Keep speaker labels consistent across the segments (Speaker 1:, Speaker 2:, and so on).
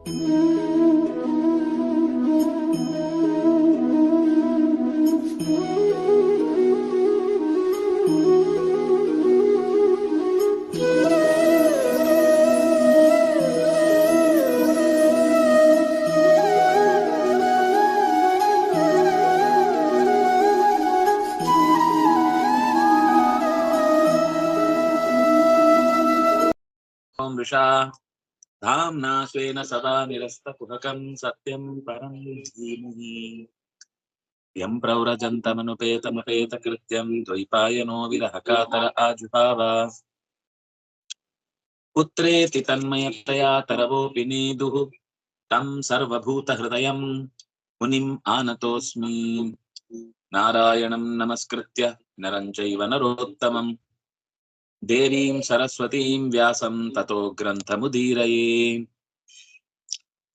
Speaker 1: Om Vishah धाम्ना स्वेन सदा निरस्तकुहकं सत्यं परं धीमहि यं प्रव्रजन्तमनुपेतमपेतकृत्यं द्वैपायनो विरहकातर आजुहाव पुत्रेति तन्मयतया तरवोऽपि नीदुः तं सर्वभूतहृदयं मुनिम् आनतोऽस्मि नारायणं नमस्कृत्य नरं चैव नरोत्तमम् దేవీం సరస్వతీం వ్యాసం తతో గ్రంథముదీరయే.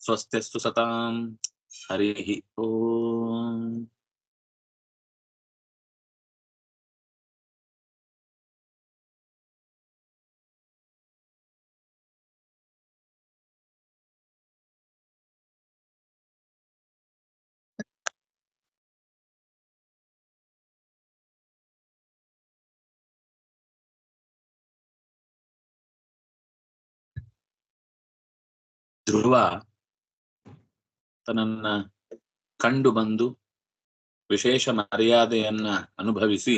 Speaker 1: స్వస్తిస్తు సతాం. హరి ఓ. ಧ್ರುವ ತನ್ನನ್ನ ಕಂಡು ಬಂದು ವಿಶೇಷ ಮರ್ಯಾದೆಯನ್ನ ಅನುಭವಿಸಿ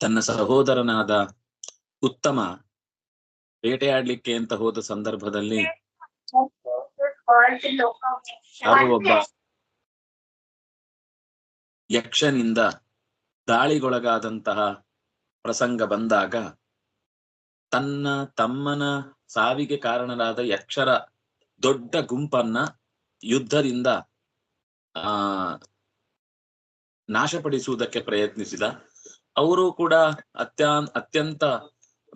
Speaker 1: ತನ್ನ ಸಹೋದರನಾದ ಉತ್ತಮ ಬೇಟೆಯಾಡ್ಲಿಕ್ಕೆ ಅಂತ ಹೋದ ಸಂದರ್ಭದಲ್ಲಿ ಯಾರೋ ಒಬ್ಬ ಯಕ್ಷನಿಂದ ದಾಳಿಗೊಳಗಾದಂತಹ ಪ್ರಸಂಗ ಬಂದಾಗ ತನ್ನ ತಮ್ಮನ ಸಾವಿಗೆ ಕಾರಣರಾದ ಯಕ್ಷರ ದೊಡ್ಡ ಗುಂಪನ್ನ ಯುದ್ಧದಿಂದ, ಆ, ನಾಶಪಡಿಸುವುದಕ್ಕೆ ಪ್ರಯತ್ನಿಸಿದ. ಅವರು ಕೂಡ ಅತ್ಯಾನ್ ಅತ್ಯಂತ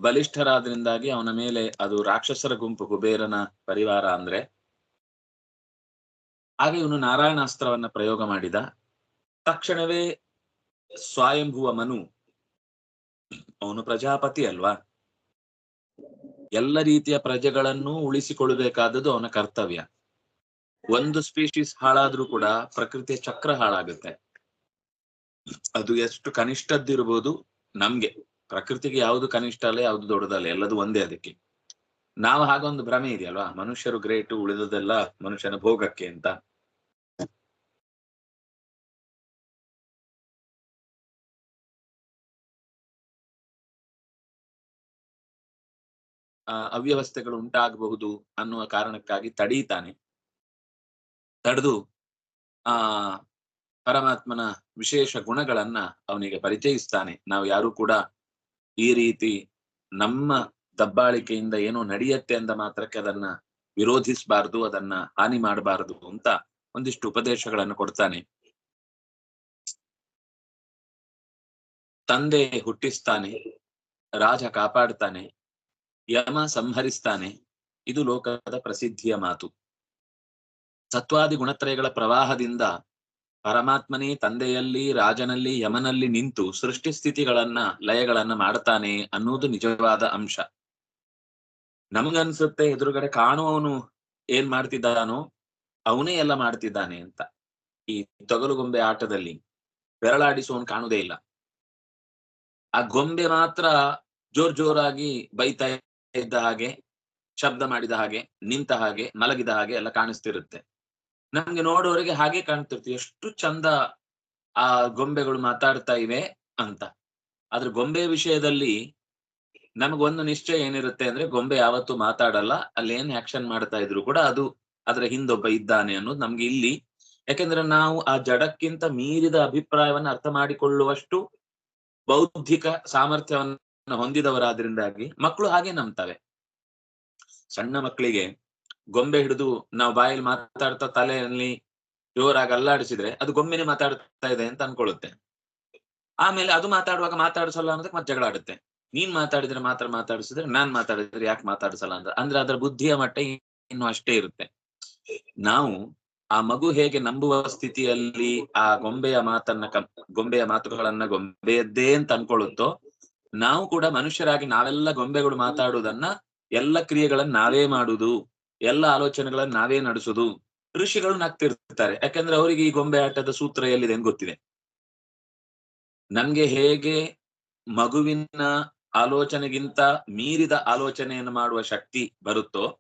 Speaker 1: ಬಲಿಷ್ಠರಾದ್ರಿಂದಾಗಿ ಅವನ ಮೇಲೆ ಅದು ರಾಕ್ಷಸರ ಗುಂಪು, ಕುಬೇರನ ಪರಿವಾರ ಅಂದ್ರೆ, ಆಗ ಇವನು ನಾರಾಯಣಾಸ್ತ್ರವನ್ನ ಪ್ರಯೋಗ ಮಾಡಿದ. ತಕ್ಷಣವೇ ಸ್ವಯಂಭುವ ಮನು, ಅವನು ಪ್ರಜಾಪತಿ ಅಲ್ವಾ? ಎಲ್ಲ ರೀತಿಯ ಪ್ರಜೆಗಳನ್ನು ಉಳಿಸಿಕೊಳ್ಳಬೇಕಾದದ್ದು ಅವನ ಕರ್ತವ್ಯ. ಒಂದು ಸ್ಪೀಶೀಸ್ ಹಾಳಾದ್ರೂ ಕೂಡ ಪ್ರಕೃತಿಯ ಚಕ್ರ ಹಾಳಾಗುತ್ತೆ. ಅದು ಎಷ್ಟು ಕನಿಷ್ಠದ್ದಿರ್ಬೋದು ನಮ್ಗೆ. ಪ್ರಕೃತಿಗೆ ಯಾವುದು ಕನಿಷ್ಠ ಅಲ್ಲ, ಯಾವುದು ದೊಡ್ಡದಲ್ಲ, ಎಲ್ಲದು ಒಂದೇ ಅದಕ್ಕೆ. ನಾವು ಹಾಗೊಂದು ಭ್ರಮೆ ಇದೆಯಲ್ವಾ? ಮನುಷ್ಯರು ಗ್ರೇಟು ಉಳಿದದೆಲ್ಲ ಮನುಷ್ಯನ ಭೋಗಕ್ಕೆ ಅಂತ. ಅವ್ಯವಸ್ಥೆಗಳು ಉಂಟಾಗಬಹುದು ಅನ್ನುವ ಕಾರಣಕ್ಕಾಗಿ ತಡೀತಾನೆ. ತಡೆದು, ಆ, ಪರಮಾತ್ಮನ ವಿಶೇಷ ಗುಣಗಳನ್ನ ಅವನಿಗೆ ಪರಿಚಯಿಸ್ತಾನೆ. ನಾವು ಯಾರು ಕೂಡ ಈ ರೀತಿ ನಮ್ಮ ದಬ್ಬಾಳಿಕೆಯಿಂದ ಏನೋ ನಡೆಯತ್ತೆ ಅಂದ ಮಾತ್ರಕ್ಕೆ ಅದನ್ನ ವಿರೋಧಿಸಬಾರದು, ಅದನ್ನ ಹಾನಿ ಮಾಡಬಾರದು ಅಂತ ಒಂದಿಷ್ಟು ಉಪದೇಶಗಳನ್ನು ಕೊಡ್ತಾನೆ. ತಂದೆ ಹುಟ್ಟಿಸ್ತಾನೆ, ರಾಜ ಕಾಪಾಡ್ತಾನೆ ಯಮ ಸಂಹರಿಸ್ತಾನೆ. ಇದು ಲೋಕದ ಪ್ರಸಿದ್ಧಿಯ ಮಾತು. ಸತ್ವಾದಿ ಗುಣತ್ರಯಗಳ ಪ್ರವಾಹದಿಂದ ಪರಮಾತ್ಮನೇ ತಂದೆಯಲ್ಲಿ, ರಾಜನಲ್ಲಿ, ಯಮನಲ್ಲಿ ನಿಂತು ಸೃಷ್ಟಿ ಸ್ಥಿತಿಗಳನ್ನ, ಲಯಗಳನ್ನ ಮಾಡ್ತಾನೆ ಅನ್ನೋದು ನಿಜವಾದ ಅಂಶ. ನಮಗನ್ಸುತ್ತೆ ಎದುರುಗಡೆ ಕಾಣುವವನು ಏನ್ ಮಾಡ್ತಿದ್ದಾನೋ, ಅವನೇ ಎಲ್ಲ ಮಾಡ್ತಿದ್ದಾನೆ ಅಂತ. ಈ ತೊಗಲುಗೊಂಬೆ ಆಟದಲ್ಲಿ ಬೆರಳಾಡಿಸುವವನು ಕಾಣುವುದೇ ಇಲ್ಲ. ಆ ಗೊಂಬೆ ಮಾತ್ರ ಜೋರ್ ಜೋರಾಗಿ ಬೈತಾ ಇದ್ದ ಹಾಗೆ, ಶಬ್ದ ಮಾಡಿದ ಹಾಗೆ, ನಿಂತ ಹಾಗೆ, ಮಲಗಿದ ಹಾಗೆ ಎಲ್ಲ ಕಾಣಿಸ್ತಿರುತ್ತೆ. ನಮ್ಗೆ ನೋಡೋರಿಗೆ ಹಾಗೆ ಕಾಣ್ತಿರ್ತೀವಿ. ಎಷ್ಟು ಚಂದ ಆ ಗೊಂಬೆಗಳು ಮಾತಾಡ್ತಾ ಇವೆ ಅಂತ. ಆದ್ರೆ ಗೊಂಬೆ ವಿಷಯದಲ್ಲಿ ನಮಗೊಂದು ನಿಶ್ಚಯ ಏನಿರುತ್ತೆ ಅಂದ್ರೆ ಗೊಂಬೆ ಯಾವತ್ತೂ ಮಾತಾಡಲ್ಲ. ಅಲ್ಲಿ ಏನ್ ಆಕ್ಷನ್ ಮಾಡ್ತಾ ಇದ್ರು ಕೂಡ ಅದು ಅದರ ಹಿಂದೊಬ್ಬ ಇದ್ದಾನೆ ಅನ್ನೋದು ನಮ್ಗೆ ಇಲ್ಲಿ. ಯಾಕೆಂದ್ರೆ ನಾವು ಆ ಜಡಕ್ಕಿಂತ ಮೀರಿದ ಅಭಿಪ್ರಾಯವನ್ನು ಅರ್ಥ ಮಾಡಿಕೊಳ್ಳುವಷ್ಟು ಬೌದ್ಧಿಕ ಸಾಮರ್ಥ್ಯವನ್ನ ಹೊಂದಿದವರಾದ್ರಿಂದಾಗಿ ಮಕ್ಕಳು ಹಾಗೆ ನಂಬ್ತವೆ. ಸಣ್ಣ ಮಕ್ಕಳಿಗೆ ಗೊಂಬೆ ಹಿಡಿದು ನಾವು ಬಾಯಲ್ಲಿ ಮಾತಾಡ್ತಾ ತಲೆಯಲ್ಲಿ ಜೋರಾಗಿ ಅಲ್ಲಾಡಿಸಿದ್ರೆ ಅದು ಗೊಂಬೆನೆ ಮಾತಾಡ್ತಾ ಇದೆ ಅಂತ ಅನ್ಕೊಳ್ಳುತ್ತೆ. ಆಮೇಲೆ ಅದು ಮಾತಾಡುವಾಗ ಮಾತಾಡಿಸಲ್ಲ ಅನ್ನೋದಕ್ಕೆ ಮತ್ತೆ ಜಗಳ ಆಡುತ್ತೆ ನೀನ್ ಮಾತಾಡಿದ್ರೆ ಮಾತ್ರ ಮಾತಾಡಿಸಿದ್ರೆ ನಾನ್ ಮಾತಾಡಿದ್ರೆ ಯಾಕೆ ಮಾತಾಡಿಸಲ್ಲ ಅಂತ. ಅಂದ್ರೆ ಅದರ ಬುದ್ಧಿಯ ಮಟ್ಟ ಇನ್ನು ಅಷ್ಟೇ ಇರುತ್ತೆ. ನಾವು ಆ ಮಗು ಹೇಗೆ ನಂಬುವ ಸ್ಥಿತಿಯಲ್ಲಿ ಆ ಗೊಂಬೆಯ ಮಾತನ್ನ ಗೊಂಬೆಯ ಮಾತುಗಳನ್ನ ಗೊಂಬೆಯದ್ದೇ ಅಂತ ಅನ್ಕೊಳ್ಳುತ್ತೋ ನಾವು ಕೂಡ ಮನುಷ್ಯರಾಗಿ ನಾವೆಲ್ಲ ಗೊಂಬೆಗಳು ಮಾತಾಡುವುದನ್ನ ಎಲ್ಲ ಕ್ರಿಯೆಗಳನ್ನ ನಾವೇ ಮಾಡುದು, ಎಲ್ಲ ಆಲೋಚನೆಗಳನ್ನ ನಾವೇ ನಡೆಸುದು, ಋಷಿಗಳು ನಗ್ತಿರ್ತಾರೆ. ಯಾಕಂದ್ರೆ ಅವರಿಗೆ ಈ ಗೊಂಬೆ ಆಟದ ಸೂತ್ರ ಎಲ್ಲಿದೆ ಅಂತ ಗೊತ್ತಿದೆ. ನಮ್ಗೆ ಹೇಗೆ ಮಗುವಿನ ಆಲೋಚನೆಗಿಂತ ಮೀರಿದ ಆಲೋಚನೆಯನ್ನು ಮಾಡುವ ಶಕ್ತಿ ಬರುತ್ತೋ,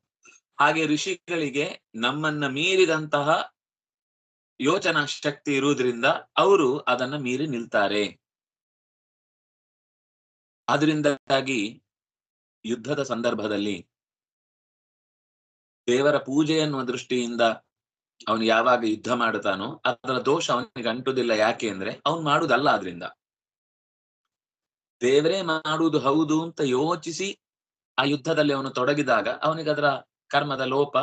Speaker 1: ಹಾಗೆ ಋಷಿಗಳಿಗೆ ನಮ್ಮನ್ನ ಮೀರಿದಂತಹ ಯೋಚನಾ ಶಕ್ತಿ ಇರುವುದರಿಂದ ಅವರು ಅದನ್ನ ಮೀರಿ ನಿಲ್ತಾರೆ. ಅದರಿಂದಾಗಿ ಯುದ್ಧದ ಸಂದರ್ಭದಲ್ಲಿ ದೇವರ ಪೂಜೆ ಅನ್ನುವ ದೃಷ್ಟಿಯಿಂದ ಅವನು ಯಾವಾಗ ಯುದ್ಧ ಮಾಡುತ್ತಾನೋ ಅದರ ದೋಷ ಅವನಿಗೆ ಅಂಟುದಿಲ್ಲ. ಯಾಕೆ ಅಂದ್ರೆ ಅವನು ಮಾಡುದಲ್ಲ ಆದ್ರಿಂದ. ದೇವರೇ ಮಾಡುವುದು ಹೌದು ಅಂತ ಯೋಚಿಸಿ ಆ ಯುದ್ಧದಲ್ಲಿ ಅವನು ತೊಡಗಿದಾಗ ಅವನಿಗೆ ಅದರ ಕರ್ಮದ ಲೋಪ,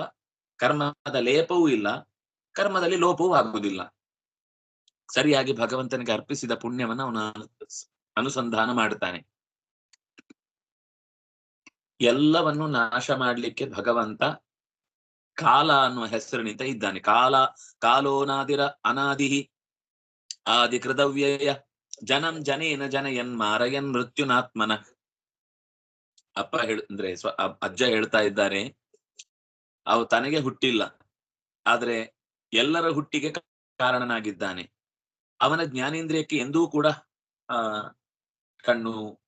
Speaker 1: ಕರ್ಮದ ಲೇಪವೂ ಇಲ್ಲ, ಕರ್ಮದಲ್ಲಿ ಲೋಪವೂ ಆಗುವುದಿಲ್ಲ. ಸರಿಯಾಗಿ ಭಗವಂತನಿಗೆ ಅರ್ಪಿಸಿದ ಪುಣ್ಯವನ್ನು ಅವನು ಅನುಸಂಧಾನ ಮಾಡುತ್ತಾನೆ. ಎಲ್ಲವನ್ನು ನಾಶ ಮಾಡ್ಲಿಕ್ಕೆ ಭಗವಂತ ಕಾಲ ಅನ್ನುವ ಹೆಸರಿನಿಂದ ಇದ್ದಾನೆ. ಕಾಲ, ಕಾಲೋನಾದಿರ ಅನಾದಿ ಆದಿ ಕೃತವ್ಯಯ ಜನಂ ಜನೇನ ಜನಯನ್ ಮಾರಯನ್ ಮೃತ್ಯುನಾತ್ಮನ. ಅಪ್ಪ ಹೇಳ, ಅಂದ್ರೆ ಸ್ವ ಅಜ್ಜ ಹೇಳ್ತಾ ಇದ್ದಾರೆ, ಅವು ತನಗೆ ಹುಟ್ಟಿಲ್ಲ, ಆದ್ರೆ ಎಲ್ಲರ ಹುಟ್ಟಿಗೆ ಕಾರಣನಾಗಿದ್ದಾನೆ. ಅವನ ಜ್ಞಾನೇಂದ್ರಿಯಕ್ಕೆ ಎಂದೂ ಕೂಡ, ಆ, ಕಣ್ಣು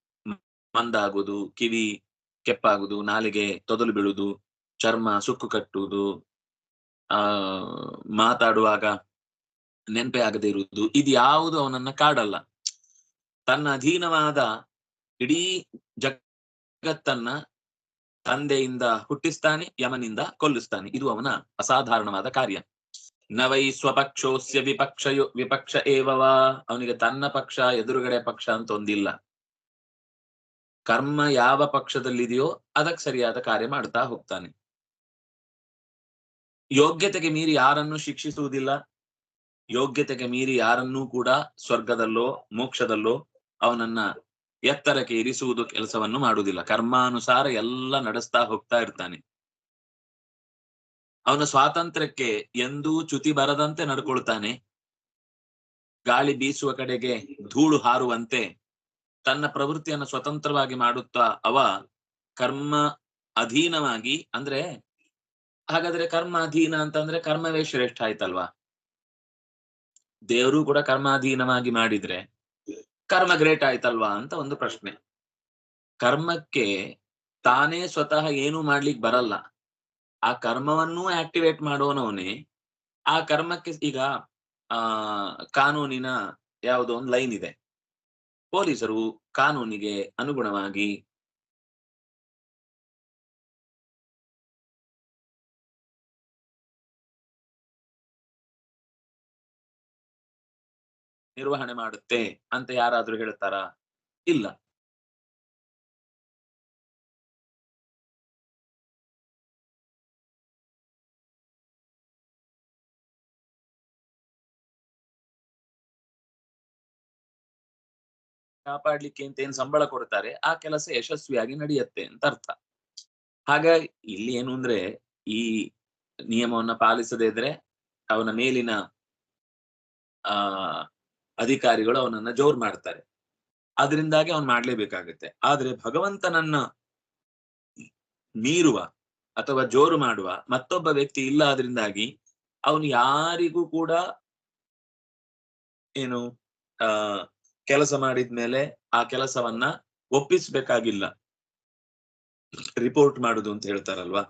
Speaker 1: ಮಂದಾಗುವುದು, ಕಿವಿ ಕೆಪ್ಪಾಗುವುದು, ನಾಲಿಗೆ ತೊದಲು ಬೀಳುವುದು, ಚರ್ಮ ಸುಕ್ಕು ಕಟ್ಟುವುದು, ಆ, ಮಾತಾಡುವಾಗ ನೆನಪೇ ಆಗದೆ ಇರುವುದು, ಇದು ಯಾವುದು ಅವನನ್ನ ಕಾಡಲ್ಲ. ತನ್ನ ಅಧೀನವಾದ ಇಡೀ ಜಗತ್ತನ್ನ ತಂದೆಯಿಂದ ಹುಟ್ಟಿಸ್ತಾನೆ, ಯಮನಿಂದ ಕೊಲ್ಲಿಸ್ತಾನೆ. ಇದು ಅವನ ಅಸಾಧಾರಣವಾದ ಕಾರ್ಯ. ನವೈ ಸ್ವಪಕ್ಷೋಸ್ಯ ವಿಪಕ್ಷಯೋ, ವಿಪಕ್ಷ ಏವವಾ ಅವನಿಗೆ ತನ್ನ ಪಕ್ಷ, ಎದುರುಗಡೆ ಪಕ್ಷ ಅಂತ ಒಂದಿಲ್ಲ ಕರ್ಮ ಯಾವ ಪಕ್ಷದಲ್ಲಿದೆಯೋ ಅದಕ್ಕೆ ಸರಿಯಾದ ಕಾರ್ಯ ಮಾಡ್ತಾ ಹೋಗ್ತಾನೆ. ಯೋಗ್ಯತೆಗೆ ಮೀರಿ ಯಾರನ್ನು ಶಿಕ್ಷಿಸುವುದಿಲ್ಲ. ಯೋಗ್ಯತೆಗೆ ಮೀರಿ ಯಾರನ್ನೂ ಕೂಡ ಸ್ವರ್ಗದಲ್ಲೋ, ಮೋಕ್ಷದಲ್ಲೋ ಅವನನ್ನ ಎತ್ತರಕ್ಕೆ ಇರಿಸುವುದು ಕೆಲಸವನ್ನು ಮಾಡುವುದಿಲ್ಲ. ಕರ್ಮಾನುಸಾರ ಎಲ್ಲ ನಡೆಸ್ತಾ ಹೋಗ್ತಾ ಇರ್ತಾನೆ. ಅವನ ಸ್ವಾತಂತ್ರ್ಯಕ್ಕೆ ಎಂದೂ ಚ್ಯುತಿ ಬರದಂತೆ ನಡ್ಕೊಳ್ತಾನೆ. ಗಾಳಿ ಬೀಸುವ ಕಡೆಗೆ ಧೂಳು ಹಾರುವಂತೆ ತನ್ನ ಪ್ರವೃತ್ತಿಯನ್ನು ಸ್ವತಂತ್ರವಾಗಿ ಮಾಡುತ್ತಾ ಅವ ಕರ್ಮ ಅಧೀನವಾಗಿ ಅಂದ್ರೆ ಹಾಗಾದ್ರೆ ಕರ್ಮ ಅಧೀನ ಅಂತಂದ್ರೆ ಕರ್ಮವೇ ಶ್ರೇಷ್ಠ ಆಯ್ತಲ್ವಾ? ದೇವರು ಕೂಡ ಕರ್ಮಾಧೀನವಾಗಿ ಮಾಡಿದ್ರೆ ಕರ್ಮ ಗ್ರೇಟ್ ಆಯ್ತಲ್ವಾ ಅಂತ ಒಂದು ಪ್ರಶ್ನೆ. ಕರ್ಮಕ್ಕೆ ತಾನೇ ಸ್ವತಃ ಏನು ಮಾಡ್ಲಿಕ್ಕೆ ಬರಲ್ಲ. ಆ ಕರ್ಮವನ್ನೂ ಆಕ್ಟಿವೇಟ್ ಮಾಡೋನವನೇ ಆ ಕರ್ಮಕ್ಕೆ ಈಗ ಆ ಕಾನೂನಿನ ಯಾವುದೋ ಒಂದು ಲೈನ್ ಇದೆ. ಪೊಲೀಸರು ಕಾನೂನಿಗೆ ಅನುಗುಣವಾಗಿ ನಿರ್ವಹಣೆ ಮಾಡುತ್ತೆ ಅಂತ ಯಾರಾದ್ರೂ ಹೇಳ್ತಾರಾ? ಇಲ್ಲ. ಕಾಪಾಡ್ಲಿಕ್ಕೆ ಅಂತ ಏನ್ ಸಂಬಳ ಕೊಡ್ತಾರೆ, ಆ ಕೆಲಸ ಯಶಸ್ವಿಯಾಗಿ ನಡೆಯುತ್ತೆ ಅಂತ ಅರ್ಥ. ಹಾಗಾಗಿ ಇಲ್ಲಿ ಏನು ಅಂದ್ರೆ ಈ ನಿಯಮವನ್ನ ಪಾಲಿಸದೇ ಇದ್ರೆ ಅವನ ಮೇಲಿನ, ಆ, ಅಧಿಕಾರಿಗಳು ಅವನನ್ನ ಜೋರ್ ಮಾಡ್ತಾರೆ. ಅದರಿಂದಾಗಿ ಅವನ್ ಮಾಡ್ಲೇಬೇಕಾಗುತ್ತೆ. ಆದ್ರೆ ಭಗವಂತನನ್ನ ಮೀರುವ ಅಥವಾ ಜೋರು ಮಾಡುವ ಮತ್ತೊಬ್ಬ ವ್ಯಕ್ತಿ ಇಲ್ಲ ಅದರಿಂದಾಗಿ ಅವನು ಯಾರಿಗೂ ಕೂಡ ಏನು, ಆ ಕೆಲಸ ಮಾಡಿದ್ಮೇಲೆ ಆ ಕೆಲಸವನ್ನ ಒಪ್ಪಿಸ್ಬೇಕಾಗಿಲ್ಲ. ರಿಪೋರ್ಟ್ ಮಾಡುದು ಅಂತ ಹೇಳ್ತಾರಲ್ವಾ?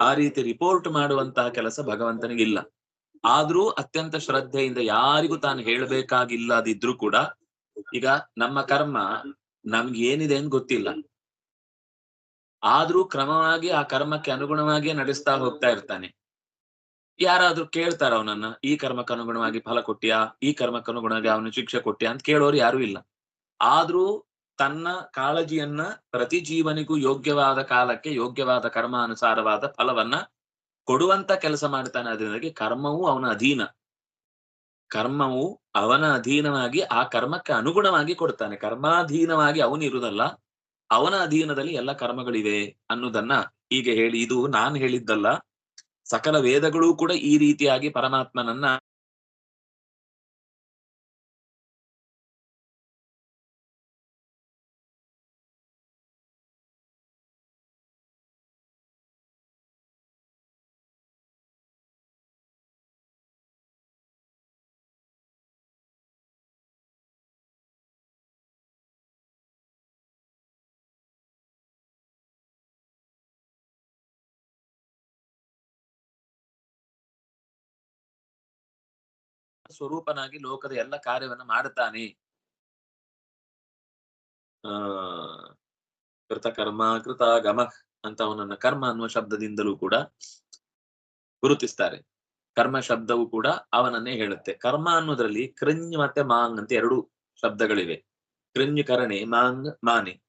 Speaker 1: ಆ ರೀತಿ ರಿಪೋರ್ಟ್ ಮಾಡುವಂತಹ ಕೆಲಸ ಭಗವಂತನಿಗಿಲ್ಲ ಆದ್ರೂ ಅತ್ಯಂತ ಶ್ರದ್ಧೆಯಿಂದ ಯಾರಿಗೂ ತಾನು ಹೇಳ್ಬೇಕಾಗಿಲ್ಲದಿದ್ರು ಕೂಡ ಈಗ ನಮ್ಮ ಕರ್ಮ ನಮ್ಗೆ ಏನಿದೆ ಅಂತ ಗೊತ್ತಿಲ್ಲ. ಆದ್ರೂ ಕ್ರಮವಾಗಿ ಆ ಕರ್ಮಕ್ಕೆ ಅನುಗುಣವಾಗಿ ನಡೆಸ್ತಾ ಹೋಗ್ತಾ ಇರ್ತಾನೆ. ಯಾರಾದ್ರೂ ಕೇಳ್ತಾರ ಅವನನ್ನ? ಈ ಕರ್ಮಕ್ಕನುಗುಣವಾಗಿ ಫಲ ಕೊಟ್ಟಿಯಾ? ಈ ಕರ್ಮಕ್ಕನುಗುಣವಾಗಿ ಅವನ ಶಿಕ್ಷೆ ಕೊಟ್ಟಿಯಾ ಅಂತ ಕೇಳೋರು ಯಾರು ಇಲ್ಲ. ಆದ್ರೂ ತನ್ನ ಕಾಳಜಿಯನ್ನ ಪ್ರತಿ ಜೀವನಿಗೂ ಯೋಗ್ಯವಾದ ಕಾಲಕ್ಕೆ ಯೋಗ್ಯವಾದ ಕರ್ಮಾನುಸಾರವಾದ ಫಲವನ್ನ ಕೊಡುವಂತ ಕೆಲಸ ಮಾಡ್ತಾನೆ. ಅದರಿಂದಾಗಿ ಕರ್ಮವು ಅವನ ಅಧೀನ. ಕರ್ಮವು ಅವನ ಅಧೀನವಾಗಿ ಆ ಕರ್ಮಕ್ಕೆ ಅನುಗುಣವಾಗಿ ಕೊಡ್ತಾನೆ. ಕರ್ಮಾಧೀನವಾಗಿ ಅವನಿರುವುದಲ್ಲ ಅವನ ಅಧೀನದಲ್ಲಿ ಎಲ್ಲ ಕರ್ಮಗಳಿವೆ ಅನ್ನೋದನ್ನ ಹೀಗೆ ಹೇಳಿ, ಇದು ನಾನು ಹೇಳಿದ್ದಲ್ಲ ಸಕಲ ವೇದಗಳು ಕೂಡ ಈ ರೀತಿಯಾಗಿ ಪರಮಾತ್ಮನನ್ನ ಸ್ವರೂಪನಾಗಿ ಲೋಕದ ಎಲ್ಲ ಕಾರ್ಯವನ್ನ ಮಾಡುತ್ತಾನೆ. ಆ, ಕೃತ ಕರ್ಮ, ಕೃತ ಗಮ ಅಂತ ಅವನನ್ನ ಕರ್ಮ ಅನ್ನುವ ಶಬ್ದದಿಂದಲೂ ಕೂಡ ಗುರುತಿಸ್ತಾರೆ. ಕರ್ಮ ಶಬ್ದವು ಕೂಡ ಅವನನ್ನೇ ಹೇಳುತ್ತೆ. ಕರ್ಮ ಅನ್ನೋದ್ರಲ್ಲಿ ಕೃಂಜ್ ಮತ್ತೆ ಮಾಂಗ್ ಅಂತ ಎರಡು ಶಬ್ದಗಳಿವೆ. ಕೃಂಜ್ ಕರಣೆ ಮಾಂಗ್, ಮಾನೆ.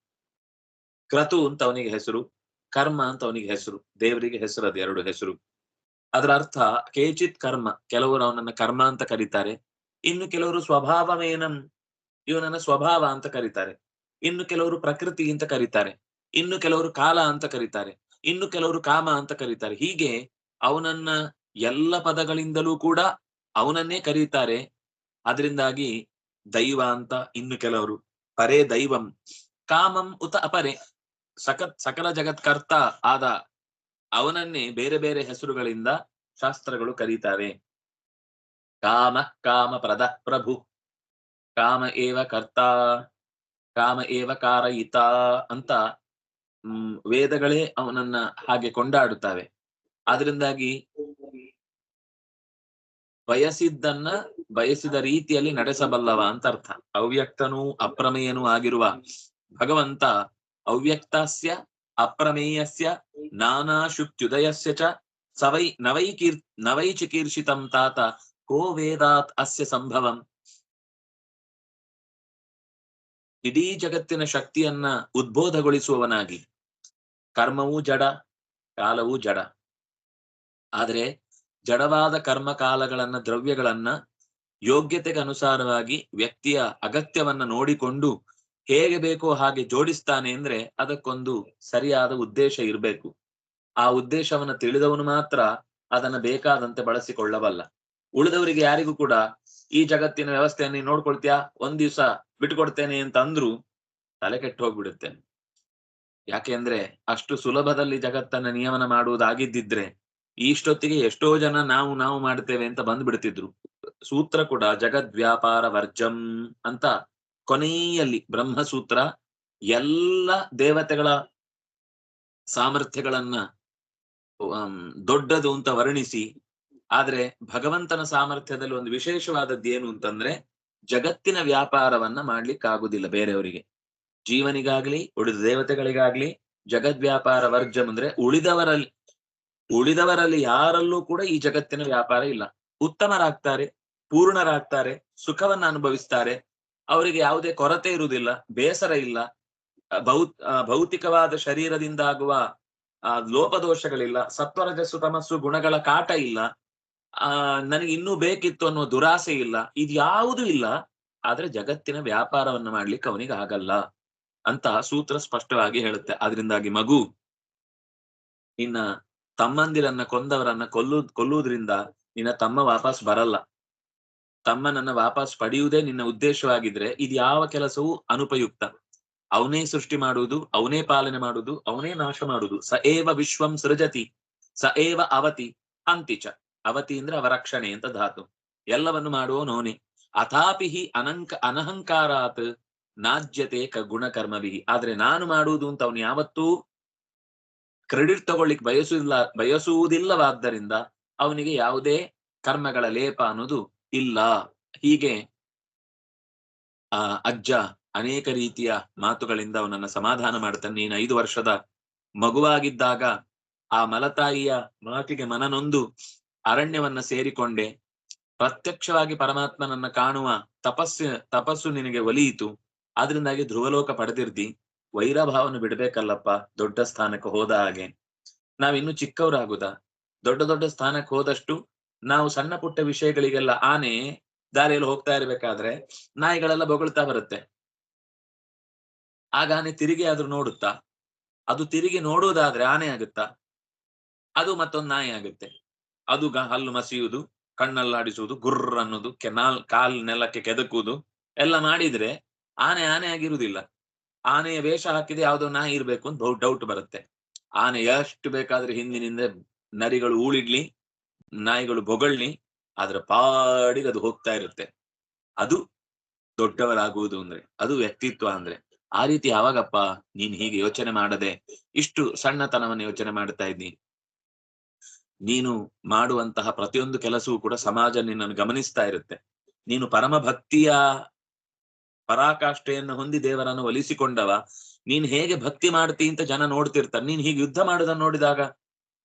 Speaker 1: ಕ್ರತು ಅಂತ ಅವನಿಗೆ ಹೆಸರು, ಕರ್ಮ ಅಂತ ಅವನಿಗೆ ಹೆಸರು. ದೇವರಿಗೆ ಹೆಸರು, ಅದು ಎರಡು ಹೆಸರು. ಅದರ ಅರ್ಥ ಕೇಚಿತ್ ಕರ್ಮ. ಕೆಲವರು ಅವನನ್ನ ಕರ್ಮ ಅಂತ ಕರೀತಾರೆ. ಇನ್ನು ಕೆಲವರು ಸ್ವಭಾವವೇನಂ ಇವನನ್ನ ಸ್ವಭಾವ ಅಂತ ಕರೀತಾರೆ. ಇನ್ನು ಕೆಲವರು ಪ್ರಕೃತಿ ಅಂತ ಕರೀತಾರೆ. ಇನ್ನು ಕೆಲವರು ಕಾಲ ಅಂತ ಕರೀತಾರೆ. ಇನ್ನು ಕೆಲವರು ಕಾಮ ಅಂತ ಕರೀತಾರೆ. ಹೀಗೆ ಅವನನ್ನ ಎಲ್ಲ ಪದಗಳಿಂದಲೂ ಕೂಡ ಅವನನ್ನೇ ಕರೀತಾರೆ. ಅದರಿಂದಾಗಿ ದೈವ ಅಂತ ಇನ್ನು ಕೆಲವರು. ಪರೇ ದೈವಂ. ಕಾಮಂ ಉತ ಅಪರೆ. ಸಕತ್, ಸಕಲ ಜಗತ್ಕರ್ತ ಆದ ಅವನನ್ನೇ ಬೇರೆ ಬೇರೆ ಹೆಸರುಗಳಿಂದ ಶಾಸ್ತ್ರಗಳು ಕರೀತಾರೆ. ಕಾಮ ಕಾಮ ಪ್ರದ, ಪ್ರಭು. ಕಾಮ ಏವ ಕರ್ತ, ಕಾಮ ಏವ ಕಾರಯಿತ ಅಂತ ವೇದಗಳೇ ಅವನನ್ನ ಹಾಗೆ ಕೊಂಡಾಡುತ್ತವೆ. ಅದರಿಂದಾಗಿ ಬಯಸಿದ್ದನ್ನ ಬಯಸಿದ ರೀತಿಯಲ್ಲಿ ನಡೆಸಬಲ್ಲವ ಅಂತ ಅರ್ಥ. ಅವ್ಯಕ್ತನೂ ಅಪ್ರಮೇಯನೂ ಆಗಿರುವ ಭಗವಂತ ಅವ್ಯಕ್ತಸ್ಯ ಅಪ್ರಮೇಯಸ್ಯ ನಾನಾ ಶುಕ್ತ್ಯುದಯಸ್ಯ ಚ ಸವೈ ನವೈ ನವೈಕೀರ್ ನವೈಚಿಕೀರ್ಷಿತಂ ತಾತ ಕೋ ವೇದಾತ್ ಅಸ್ಯ ಸಂಭವಂ. ಇಡೀ ಜಗತ್ತಿನ ಶಕ್ತಿಯನ್ನ ಉದ್ಬೋಧಗೊಳಿಸುವವನಾಗಿ. ಕರ್ಮವೂ ಜಡ, ಕಾಲವೂ ಜಡ. ಆದರೆ ಜಡವಾದ ಕರ್ಮ ಕಾಲಗಳನ್ನ ದ್ರವ್ಯಗಳನ್ನ ಯೋಗ್ಯತೆಗೆ ಅನುಸಾರವಾಗಿ ವ್ಯಕ್ತಿಯ ಅಗತ್ಯವನ್ನ ನೋಡಿಕೊಂಡು ಹೇಗೆ ಬೇಕೋ ಹಾಗೆ ಜೋಡಿಸ್ತಾನೆ ಅಂದ್ರೆ ಅದಕ್ಕೊಂದು ಸರಿಯಾದ ಉದ್ದೇಶ ಇರಬೇಕು. ಆ ಉದ್ದೇಶವನ್ನ ತಿಳಿದವನು ಮಾತ್ರ ಅದನ್ನ ಬೇಕಾದಂತೆ ಬಳಸಿಕೊಳ್ಳಬಲ್ಲ. ಉಳಿದವರಿಗೆ ಯಾರಿಗೂ ಕೂಡ ಈ ಜಗತ್ತಿನ ವ್ಯವಸ್ಥೆಯನ್ನು ನೀನ್ ನೋಡ್ಕೊಳ್ತೀಯಾ? ಒಂದ್ ದಿವ್ಸ ಬಿಟ್ಕೊಡ್ತೇನೆ ಅಂತ ಅಂದ್ರು ತಲೆ ಕೆಟ್ಟು ಹೋಗ್ಬಿಡುತ್ತೆ. ಯಾಕೆಂದ್ರೆ ಅಷ್ಟು ಸುಲಭದಲ್ಲಿ ಜಗತ್ತನ್ನ ನಿಯಮನ ಮಾಡುವುದಾಗಿದ್ದಿದ್ರೆ ಇಷ್ಟೊತ್ತಿಗೆ ಎಷ್ಟೋ ಜನ ನಾವು ನಾವು ಮಾಡ್ತೇವೆ ಅಂತ ಬಂದ್ಬಿಡ್ತಿದ್ರು. ಸೂತ್ರ ಕೂಡ ಜಗದ್ ವ್ಯಾಪಾರ ವರ್ಜಂ ಅಂತ ಕೊನೆಯಲ್ಲಿ ಬ್ರಹ್ಮಸೂತ್ರ ಎಲ್ಲ ದೇವತೆಗಳ ಸಾಮರ್ಥ್ಯಗಳನ್ನ ದೊಡ್ಡದು ಅಂತ ವರ್ಣಿಸಿ, ಆದ್ರೆ ಭಗವಂತನ ಸಾಮರ್ಥ್ಯದಲ್ಲಿ ಒಂದು ವಿಶೇಷವಾದದ್ದು ಏನು ಅಂತಂದ್ರೆ ಜಗತ್ತಿನ ವ್ಯಾಪಾರವನ್ನ ಮಾಡ್ಲಿಕ್ಕಾಗುದಿಲ್ಲ ಬೇರೆಯವರಿಗೆ. ಜೀವನಿಗಾಗ್ಲಿ, ಉಳಿದ ದೇವತೆಗಳಿಗಾಗ್ಲಿ ಜಗದ್ ವ್ಯಾಪಾರ ವರ್ಜಂ ಅಂದ್ರೆ ಉಳಿದವರಲ್ಲಿ ಉಳಿದವರಲ್ಲಿ ಯಾರಲ್ಲೂ ಕೂಡ ಈ ಜಗತ್ತಿನ ವ್ಯಾಪಾರ ಇಲ್ಲ. ಉತ್ತಮರಾಗ್ತಾರೆ, ಪೂರ್ಣರಾಗ್ತಾರೆ, ಸುಖವನ್ನ ಅನುಭವಿಸ್ತಾರೆ ಅವರಿಗೆ ಯಾವುದೇ ಕೊರತೆ ಇರುವುದಿಲ್ಲ, ಬೇಸರ ಇಲ್ಲ ಭೌ ಭೌತಿಕವಾದ ಶರೀರದಿಂದ ಆಗುವ ಲೋಪದೋಷಗಳಿಲ್ಲ, ಸತ್ವರಜಸ್ಸು, ತಮಸ್ಸು, ಗುಣಗಳ ಕಾಟ ಇಲ್ಲ, ಆ, ನನಗೆ ಇನ್ನೂ ಬೇಕಿತ್ತು ಅನ್ನೋ ದುರಾಸೆ ಇಲ್ಲ ಇದ್ಯಾವುದೂ ಇಲ್ಲ, ಆದ್ರೆ ಜಗತ್ತಿನ ವ್ಯಾಪಾರವನ್ನು ಮಾಡ್ಲಿಕ್ಕೆ ಅವನಿಗೆ ಆಗಲ್ಲ ಅಂತ ಸೂತ್ರ ಸ್ಪಷ್ಟವಾಗಿ ಹೇಳುತ್ತೆ. ಅದರಿಂದಾಗಿ ಮಗು, ನಿನ್ನ ತಮ್ಮಂದಿರನ್ನ ಕೊಂದವರನ್ನ ಕೊಲ್ಲು ಕೊಲ್ಲುವುದ್ರಿಂದ ನಿನ್ನ ತಮ್ಮ ವಾಪಸ್ ಬರಲ್ಲ. ತಮ್ಮನನ್ನ ವಾಪಸ್ ಪಡೆಯುವುದೇ ನಿನ್ನ ಉದ್ದೇಶವಾಗಿದ್ರೆ ಇದು ಯಾವ ಕೆಲಸವೂ ಅನುಪಯುಕ್ತ. ಅವನೇ ಸೃಷ್ಟಿ ಮಾಡುವುದು, ಅವನೇ ಪಾಲನೆ ಮಾಡುವುದು, ಅವನೇ ನಾಶ ಮಾಡುವುದು. ಸ ಏವ ವಿಶ್ವಂ ಸೃಜತಿ, ಸ ಏವ ಅವತಿ ಅಂತಿಚ ಅವತಿ ಅಂದ್ರೆ ಅವರಕ್ಷಣೆ ಅಂತ ಧಾತು. ಎಲ್ಲವನ್ನು ಮಾಡುವವನವನೇ ಅಥಾಪಿ ಹಿ ಅನಂಕ, ಅನಹಂಕಾರಾತ್ ನಾಜ್ಯತೆ ಕ ಗುಣಕರ್ಮವಿಹಿ ಆದ್ರೆ ನಾನು ಮಾಡುವುದು ಅಂತ ಅವನು ಯಾವತ್ತೂ ಕ್ರೆಡಿಟ್ ತಗೊಳ್ಳಿಕ್ ಬಯಸುವುದಿಲ್ಲ ಬಯಸುವುದಿಲ್ಲವಾದ್ದರಿಂದ ಅವನಿಗೆ ಯಾವುದೇ ಕರ್ಮಗಳ ಲೇಪ ಅನ್ನೋದು ಇಲ್ಲ. ಹೀಗೆ, ಆ, ಅಜ್ಜ ಅನೇಕ ರೀತಿಯ ಮಾತುಗಳಿಂದ ಅವನನ್ನ ಸಮಾಧಾನ ಮಾಡ್ತಾನೆ. ನೀನು ಐದು ವರ್ಷದ ಮಗುವಾಗಿದ್ದಾಗ ಆ ಮಲತಾಯಿಯ ಮಾತಿಗೆ ಮನನೊಂದು ಅರಣ್ಯವನ್ನ ಸೇರಿಕೊಂಡೆ. ಪ್ರತ್ಯಕ್ಷವಾಗಿ ಪರಮಾತ್ಮನನ್ನ ಕಾಣುವ ತಪಸ್ಸು ತಪಸ್ಸು ನಿನಗೆ ಒಲಿಯಿತು. ಆದ್ರಿಂದಾಗಿ ಧ್ರುವಲೋಕ ಪಡೆದಿರ್ದಿ. ವೈರಭಾವನ ಬಿಡ್ಬೇಕಲ್ಲಪ್ಪ, ದೊಡ್ಡ ಸ್ಥಾನಕ್ಕೆ ಹೋದ ಹಾಗೆ. ನಾವಿನ್ನು ಚಿಕ್ಕವರಾಗುದ. ದೊಡ್ಡ ದೊಡ್ಡ ಸ್ಥಾನಕ್ಕೆ ಹೋದಷ್ಟು ನಾವು ಸಣ್ಣ ಪುಟ್ಟ ವಿಷಯಗಳಿಗೆಲ್ಲ ಆನೆ ದಾರಿಯಲ್ಲಿ ಹೋಗ್ತಾ ಇರ್ಬೇಕಾದ್ರೆ ನಾಯಿಗಳೆಲ್ಲ ಬೊಗಳ್ತಾ ಬರುತ್ತೆ. ಆಗ ಆನೆ ತಿರುಗಿ ಆದ್ರೂ ನೋಡುತ್ತಾ? ಅದು ತಿರುಗಿ ನೋಡುವುದಾದ್ರೆ ಆನೆ ಆಗುತ್ತಾ? ಅದು ಮತ್ತೊಂದು ನಾಯಿ ಆಗುತ್ತೆ. ಅದು ಹಲ್ಲು ಮಸಿಯುವುದು, ಕಣ್ಣಲ್ಲಾಡಿಸುವುದು, ಗುರ್ರ ಅನ್ನೋದು, ಕೆನಾಲ್, ಕಾಲ್ ನೆಲಕ್ಕೆ ಕೆದಕುವುದು, ಎಲ್ಲ ಮಾಡಿದ್ರೆ ಆನೆ ಆನೆ ಆಗಿರುವುದಿಲ್ಲ. ಆನೆಯ ವೇಷ ಹಾಕಿದ್ರೆ ಯಾವುದೋ ನಾಯಿ ಇರ್ಬೇಕು ಅಂತ ಡೌಟ್ ಬರುತ್ತೆ. ಆನೆ ಎಷ್ಟು ಬೇಕಾದ್ರೆ ಹಿಂದಿನಿಂದ ನರಿಗಳು ಊಳಿಡ್ಲಿ ನಾಯಿಗಳು ಬೊಗಳ್ನಿ ಅದರ ಪಾಡಿಗೆ ಅದು ಹೋಗ್ತಾ ಇರುತ್ತೆ. ಅದು ದೊಡ್ಡವರಾಗುವುದು ಅಂದ್ರೆ, ಅದು ವ್ಯಕ್ತಿತ್ವ ಅಂದ್ರೆ. ಆ ರೀತಿ ಯಾವಾಗಪ್ಪ ನೀನ್ ಹೀಗೆ ಯೋಚನೆ ಮಾಡದೆ, ಇಷ್ಟು ಸಣ್ಣತನವನ್ನು ಯೋಚನೆ ಮಾಡ್ತಾ ಇದ್ನಿ ನೀನು ಮಾಡುವಂತಹ ಪ್ರತಿಯೊಂದು ಕೆಲಸವೂ ಕೂಡ ಸಮಾಜ ನಿನ್ನನ್ನು ಗಮನಿಸ್ತಾ ಇರುತ್ತೆ. ನೀನು ಪರಮ ಭಕ್ತಿಯ ಪರಾಕಾಷ್ಠೆಯನ್ನು ಹೊಂದಿ ದೇವರನ್ನು ಒಲಿಸಿಕೊಂಡವ, ನೀನ್ ಹೇಗೆ ಭಕ್ತಿ ಮಾಡ್ತಿ ಅಂತ ಜನ ನೋಡ್ತಿರ್ತಾರೆ. ನೀನ್ ಹೀಗೆ ಯುದ್ಧ ಮಾಡೋದನ್ನ ನೋಡಿದಾಗ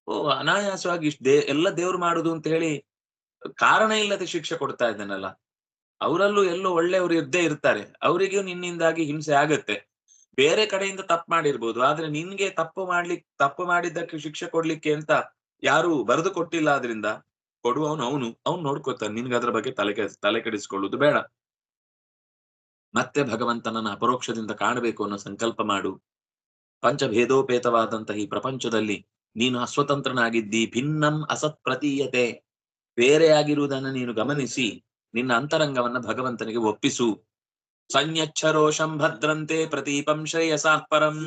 Speaker 1: ಓ, ಅನಾಯಾಸವಾಗಿ ಇಷ್ಟು ದೇ, ಎಲ್ಲ ದೇವ್ರು ಮಾಡುದು ಅಂತ ಹೇಳಿ ಕಾರಣ ಇಲ್ಲದೆ ಶಿಕ್ಷೆ ಕೊಡ್ತಾ ಇದ್ದಾನಲ್ಲ. ಅವರಲ್ಲೂ ಎಲ್ಲೋ ಒಳ್ಳೆಯವರು ಇದ್ದೇ ಇರ್ತಾರೆ. ಅವರಿಗೂ ನಿನ್ನಿಂದಾಗಿ ಹಿಂಸೆ ಆಗತ್ತೆ. ಬೇರೆ ಕಡೆಯಿಂದ ತಪ್ಪು ಮಾಡಿರ್ಬೋದು. ಆದ್ರೆ ನಿನ್ಗೆ ತಪ್ಪು ಮಾಡ್ಲಿಕ್, ತಪ್ಪು ಮಾಡಿದ್ದಕ್ಕೆ ಶಿಕ್ಷೆ ಕೊಡ್ಲಿಕ್ಕೆ ಅಂತ ಯಾರು ಬರೆದು ಕೊಟ್ಟಿಲ್ಲ ಆದ್ರಿಂದ ಕೊಡುವವನು ಅವನು. ಅವ್ನು ನೋಡ್ಕೋತಾನೆ. ನಿನ್ಗೆ ಅದ್ರ ಬಗ್ಗೆ ತಲೆ ತಲೆ ಕೆಡಿಸ್ಕೊಳ್ಳುದು ಬೇಡ. ಮತ್ತೆ ಭಗವಂತನನ್ನ ಅಪರೋಕ್ಷದಿಂದ ಕಾಣಬೇಕು ಅನ್ನೋ ಸಂಕಲ್ಪ ಮಾಡು. ಪಂಚಭೇದೋಪೇತವಾದಂತಹ ಈ ಪ್ರಪಂಚದಲ್ಲಿ ನೀನು ಅಸ್ವತಂತ್ರನಾಗಿದ್ದಿ, ಭಿನ್ನಂ ಅಸತ್ ಪ್ರತೀಯತೆ. ಬೇರೆಯಾಗಿರುವುದನ್ನು ನೀನು ಗಮನಿಸಿ, ನಿನ್ನ ಅಂತರಂಗವನ್ನ ಭಗವಂತನಿಗೆ ಒಪ್ಪಿಸು. ಸಂಯಚ್ಛರೋಷಂ ಭದ್ರಂತೆ ಪ್ರತೀಪಂ ಶ್ರೇಯಸಾಃ ಪರಂ.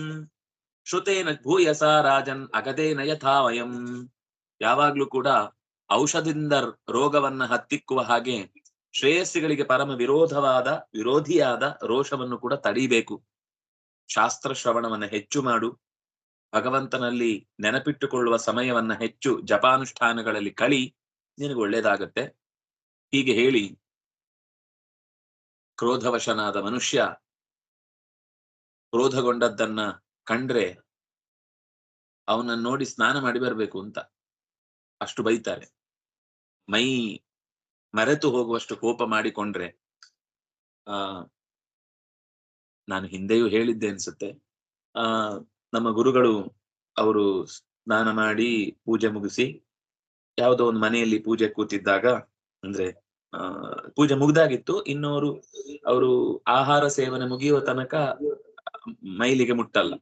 Speaker 1: ಶ್ರುತೇನ ಭೂಯಸ ರಾಜನ್ ಅಗದೇನ ಯಥಾ ವಯಂ. ಯಾವಾಗ್ಲೂ ಕೂಡ ಔಷಧಿಂದ ರೋಗವನ್ನ ಹತ್ತಿಕ್ಕುವ ಹಾಗೆ ಶ್ರೇಯಸ್ಸಿಗಳಿಗೆ ಪರಮ ವಿರೋಧವಾದ, ವಿರೋಧಿಯಾದ ರೋಷವನ್ನು ಕೂಡ ತಡೀಬೇಕು. ಶಾಸ್ತ್ರ ಶ್ರವಣವನ್ನ ಹೆಚ್ಚು ಮಾಡು. ಭಗವಂತನಲ್ಲಿ ನೆನಪಿಟ್ಟುಕೊಳ್ಳುವ ಸಮಯವನ್ನ ಹೆಚ್ಚು ಜಪಾನುಷ್ಠಾನಗಳಲ್ಲಿ ಕಳಿ, ನಿನಗೆ ಒಳ್ಳೇದಾಗತ್ತೆ. ಹೀಗೆ ಹೇಳಿ, ಕ್ರೋಧವಶನಾದ ಮನುಷ್ಯ ಕ್ರೋಧಗೊಂಡದ್ದನ್ನ ಕಂಡ್ರೆ ಅವನನ್ನ ನೋಡಿ ಸ್ನಾನ ಮಾಡಿ ಬರಬೇಕು ಅಂತ. ಅಷ್ಟು ಬೈತಾರೆ. ಮೈ ಮರೆತು ಹೋಗುವಷ್ಟು ಕೋಪ ಮಾಡಿಕೊಂಡ್ರೆ, ಆ, ನಾನು ಹಿಂದೆಯೂ ಹೇಳಿದ್ದೆ ಅನ್ಸುತ್ತೆ. ಆ ನಮ್ಮ ಗುರುಗಳು ಅವರು ಸ್ನಾನ ಮಾಡಿ ಪೂಜೆ ಮುಗಿಸಿ ಯಾವುದೋ ಒಂದು ಮನೆಯಲ್ಲಿ ಪೂಜೆ ಕೂತಿದ್ದಾಗ, ಅಂದ್ರೆ, ಆ, ಪೂಜೆ ಮುಗ್ದಾಗಿತ್ತು. ಇನ್ನೋರು ಅವರು ಆಹಾರ ಸೇವನೆ ಮುಗಿಯುವ ತನಕ ಮೈಲಿಗೆ ಮುಟ್ಟಲ್ಲ.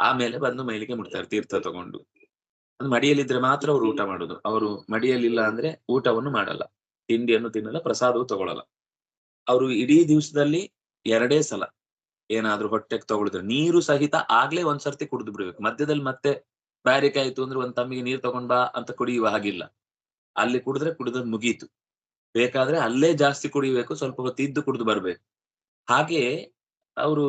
Speaker 1: ಆಮೇಲೆ ಬಂದು ಮೈಲಿಗೆ ಮುಟ್ತಾರೆ ತೀರ್ಥ ತಗೊಂಡು. ಮಡಿಯಲ್ಲಿದ್ರೆ ಮಾತ್ರ ಅವ್ರು ಊಟ ಮಾಡುದು. ಅವರು ಮಡಿಯಲ್ಲಿಲ್ಲ ಅಂದ್ರೆ ಊಟವನ್ನು ಮಾಡಲ್ಲ. ತಿಂಡಿಯನ್ನು ತಿನ್ನಲ್ಲ, ಪ್ರಸಾದವು ತಗೊಳಲ್ಲ. ಅವರು ಇಡೀ ದಿವಸದಲ್ಲಿ ಎರಡೇ ಸಲ ಏನಾದ್ರೂ ಹೊಟ್ಟೆಗೆ ತಗೊಳಿದ್ರೆ ನೀರು ಸಹಿತ ಆಗ್ಲೇ ಒಂದ್ಸರ್ತಿ ಕುಡಿದು ಬಿಡ್ಬೇಕು. ಮಧ್ಯದಲ್ಲಿ ಮತ್ತೆ ಬ್ಯಾರಿಕೆ ಆಯ್ತು ಅಂದ್ರೆ ಒಂದ್ ತಮ್ಮಿಗೆ ನೀರ್ ತಗೊಂಡ್ ಬಾ ಅಂತ ಕುಡಿಯುವ ಹಾಗಿಲ್ಲ. ಅಲ್ಲಿ ಕುಡಿದ್ರೆ ಕುಡಿದ್ ಮುಗೀತು. ಬೇಕಾದ್ರೆ ಅಲ್ಲೇ ಜಾಸ್ತಿ ಕುಡಿಬೇಕು, ಸ್ವಲ್ಪ ಹೊತ್ತು ಇದ್ದು ಕುಡಿದು ಬರ್ಬೇಕು. ಹಾಗೆ ಅವರು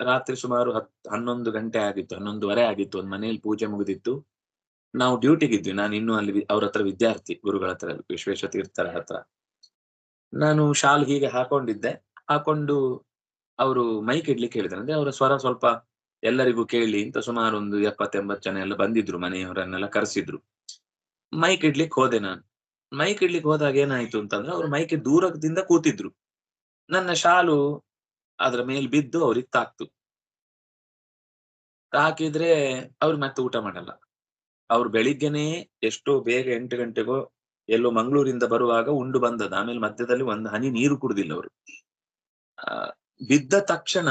Speaker 1: ರಾತ್ರಿ ಸುಮಾರು ಹತ್, ಹನ್ನೊಂದು ಗಂಟೆ ಆಗಿತ್ತು, ಹನ್ನೊಂದುವರೆ ಆಗಿತ್ತು, ಒಂದ್ ಮನೆಯಲ್ಲಿ ಪೂಜೆ ಮುಗಿದಿತ್ತು. ನಾವು ಡ್ಯೂಟಿಗಿದ್ವಿ ನಾನು ಇನ್ನೂ ಅಲ್ಲಿ ಅವ್ರ ಹತ್ರ ವಿದ್ಯಾರ್ಥಿ, ಗುರುಗಳ ಹತ್ರ, ವಿಶ್ವೇಶ ತೀರ್ಥರ ಹತ್ರ. ನಾನು ಶಾಲ್ ಹೀಗೆ ಹಾಕೊಂಡಿದ್ದೆ. ಹಾಕೊಂಡು ಅವರು ಮೈಕ್ ಇಡ್ಲಿಕ್ಕೆ ಹೇಳಿದ್ರು. ಅಂದ್ರೆ ಅವರ ಸ್ವರ ಸ್ವಲ್ಪ ಎಲ್ಲರಿಗೂ ಕೇಳಿ ಅಂತ ಸುಮಾರು ಒಂದು ಎಪ್ಪತ್ತೆಂಬತ್ತು ಜನ ಎಲ್ಲ ಬಂದಿದ್ರು ಮನೆಯವರನ್ನೆಲ್ಲ ಕರೆಸಿದ್ರು. ಮೈಕ್ ಇಡ್ಲಿಕ್ಕೆ ಹೋದೆ ನಾನು. ಮೈಕ್ ಇಡ್ಲಿಕ್ಕೆ ಹೋದಾಗ ಏನಾಯ್ತು ಅಂತಂದ್ರೆ ಅವ್ರು ಮೈಕ್ ದೂರದಿಂದ ಕೂತಿದ್ರು. ನನ್ನ ಶಾಲು ಅದ್ರ ಮೇಲೆ ಬಿದ್ದು ಅವ್ರಿಗೆ ತಾಕ್ತು. ತಾಕಿದ್ರೆ ಅವ್ರು ಮತ್ತೆ ಊಟ ಮಾಡಲ್ಲ. ಅವ್ರು ಬೆಳಿಗ್ಗೆನೆ ಎಷ್ಟೋ ಬೇಗ ಎಂಟು ಗಂಟೆಗೋ ಎಲ್ಲೋ ಮಂಗಳೂರಿಂದ ಬರುವಾಗ ಉಂಡು ಬಂದದ ಆಮೇಲೆ ಮಧ್ಯದಲ್ಲಿ ಒಂದು ಹನಿ ನೀರು ಕುಡ್ದಿಲ್ಲ ಅವರು. ಬಿದ್ದ ತಕ್ಷಣ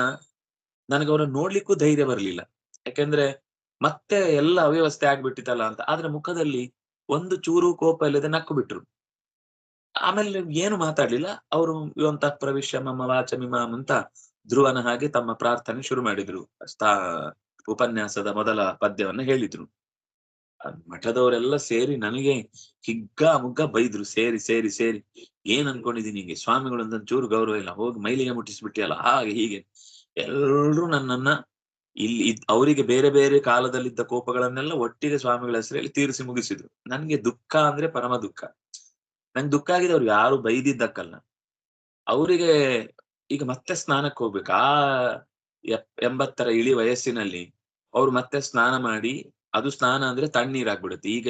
Speaker 1: ನನಗೆ ಅವ್ರನ್ನ ನೋಡ್ಲಿಕ್ಕೂ ಧೈರ್ಯ ಬರಲಿಲ್ಲ. ಯಾಕೆಂದ್ರೆ ಮತ್ತೆ ಎಲ್ಲ ಅವ್ಯವಸ್ಥೆ ಆಗ್ಬಿಟ್ಟಿತ್ತಲ್ಲ ಅಂತ. ಆದ್ರೆ ಮುಖದಲ್ಲಿ ಒಂದು ಚೂರು ಕೋಪ ಇಲ್ಲದೆ ನಕ್ಕು ಬಿಟ್ರು ಆಮೇಲೆ ಏನು ಮಾತಾಡ್ಲಿಲ್ಲ. ಅವರು ಇವಂತ ಪ್ರವಿಶ್ಯ ಮಮ್ಮ ವಾಚ ಮಿಮಾಮ್ ಅಂತ ಧ್ರುವನ ಹಾಗೆ ತಮ್ಮ ಪ್ರಾರ್ಥನೆ ಶುರು ಮಾಡಿದ್ರು. ಸ್ಥಾ ಉಪನ್ಯಾಸದ ಮೊದಲ ಪದ್ಯವನ್ನ ಹೇಳಿದ್ರು. ಮಠದವರೆಲ್ಲ ಸೇರಿ ನನಗೆ ಹಿಗ್ಗ ಮುಗ್ಗ ಬೈದ್ರು, ಸೇರಿ ಸೇರಿ ಸೇರಿ. ಏನ್ ಅನ್ಕೊಂಡಿದೀನಿ ಹಿಂಗೆ ಸ್ವಾಮಿಗಳು ಅಂತ ಚೂರು ಗೌರವ ಇಲ್ಲ. ಹೋಗಿ ಮೈಲಿಗೆ ಮುಟ್ಟಿಸ್ಬಿಟ್ಟಿಯಲ್ಲ? ಹಾಗೆ, ಹೀಗೆ. ಎಲ್ರು ನನ್ನನ್ನ ಇಲ್ಲಿ ಅವರಿಗೆ ಬೇರೆ ಬೇರೆ ಕಾಲದಲ್ಲಿದ್ದ ಕೋಪಗಳನ್ನೆಲ್ಲ ಒಟ್ಟಿಗೆ ಸ್ವಾಮಿಗಳ ಹೆಸರಲ್ಲಿ ತೀರಿಸಿ ಮುಗಿಸಿದ್ರು. ನನ್ಗೆ ದುಃಖ ಅಂದ್ರೆ ಪರಮ ದುಃಖ. ನಂಗೆ ದುಃಖ ಆಗಿದೆ, ಅವ್ರು ಯಾರು ಬೈದಿದ್ದಕ್ಕಲ್ಲ. ಅವರಿಗೆ ಈಗ ಮತ್ತೆ ಸ್ನಾನಕ್ಕೆ ಹೋಗ್ಬೇಕು. ಆ ಎಂಬತ್ತರ ಇಳಿ ವಯಸ್ಸಿನಲ್ಲಿ ಅವ್ರು ಮತ್ತೆ ಸ್ನಾನ ಮಾಡಿ ಅದು ಸ್ನಾನ ಅಂದ್ರೆ ತಣ್ಣೀರ್ ಆಗ್ಬಿಡುತ್ತೆ. ಈಗ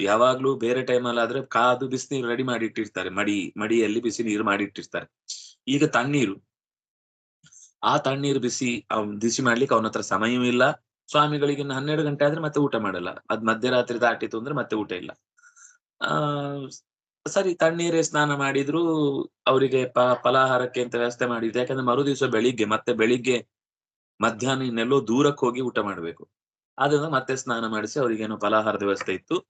Speaker 1: ಯಾವಾಗ್ಲೂ ಬೇರೆ ಟೈಮ್ ಅಲ್ಲಿ ಆದ್ರೆ ಕಾದು ಬಿಸಿನೀರು ರೆಡಿ ಮಾಡಿ ಇಟ್ಟಿರ್ತಾರೆ. ಮಡಿ, ಮಡಿಯಲ್ಲಿ ಬಿಸಿ ನೀರು ಮಾಡಿ ಇಟ್ಟಿರ್ತಾರೆ. ಈಗ ತಣ್ಣೀರು. ಆ ತಣ್ಣೀರು ಬಿಸಿ ಬಿಸಿ ಮಾಡ್ಲಿಕ್ಕೆ ಅವನ ಹತ್ರ ಸಮಯವೂ ಇಲ್ಲ. ಸ್ವಾಮಿಗಳಿಗೆ ಹನ್ನೆರಡು ಗಂಟೆ ಆದ್ರೆ ಮತ್ತೆ ಊಟ ಮಾಡಲ್ಲ. ಅದ್ ಮಧ್ಯರಾತ್ರಿ ದಾಟಿತು ಅಂದ್ರೆ ಮತ್ತೆ ಊಟ ಇಲ್ಲ. ಆ, ಸರಿ ತಣ್ಣೀರೇ ಸ್ನಾನ ಮಾಡಿದ್ರು ಅವರಿಗೆ ಪ, ಫಲಾಹಾರಕ್ಕೆ ಅಂತ ವ್ಯವಸ್ಥೆ ಮಾಡಿದ್ರು. ಯಾಕಂದ್ರೆ ಮರು ದಿವಸ ಬೆಳಿಗ್ಗೆ, ಮತ್ತೆ ಬೆಳಿಗ್ಗೆ ಮಧ್ಯಾಹ್ನ ಇನ್ನೆಲ್ಲೋ ದೂರಕ್ಕೆ ಹೋಗಿ ಊಟ ಮಾಡ್ಬೇಕು. ಅದನ್ನ ಮತ್ತೆ ಸ್ನಾನ ಮಾಡಿಸಿ ಅವರಿಗೇನು ಫಲಾಹಾರದ ವ್ಯವಸ್ಥೆ ಇತ್ತು.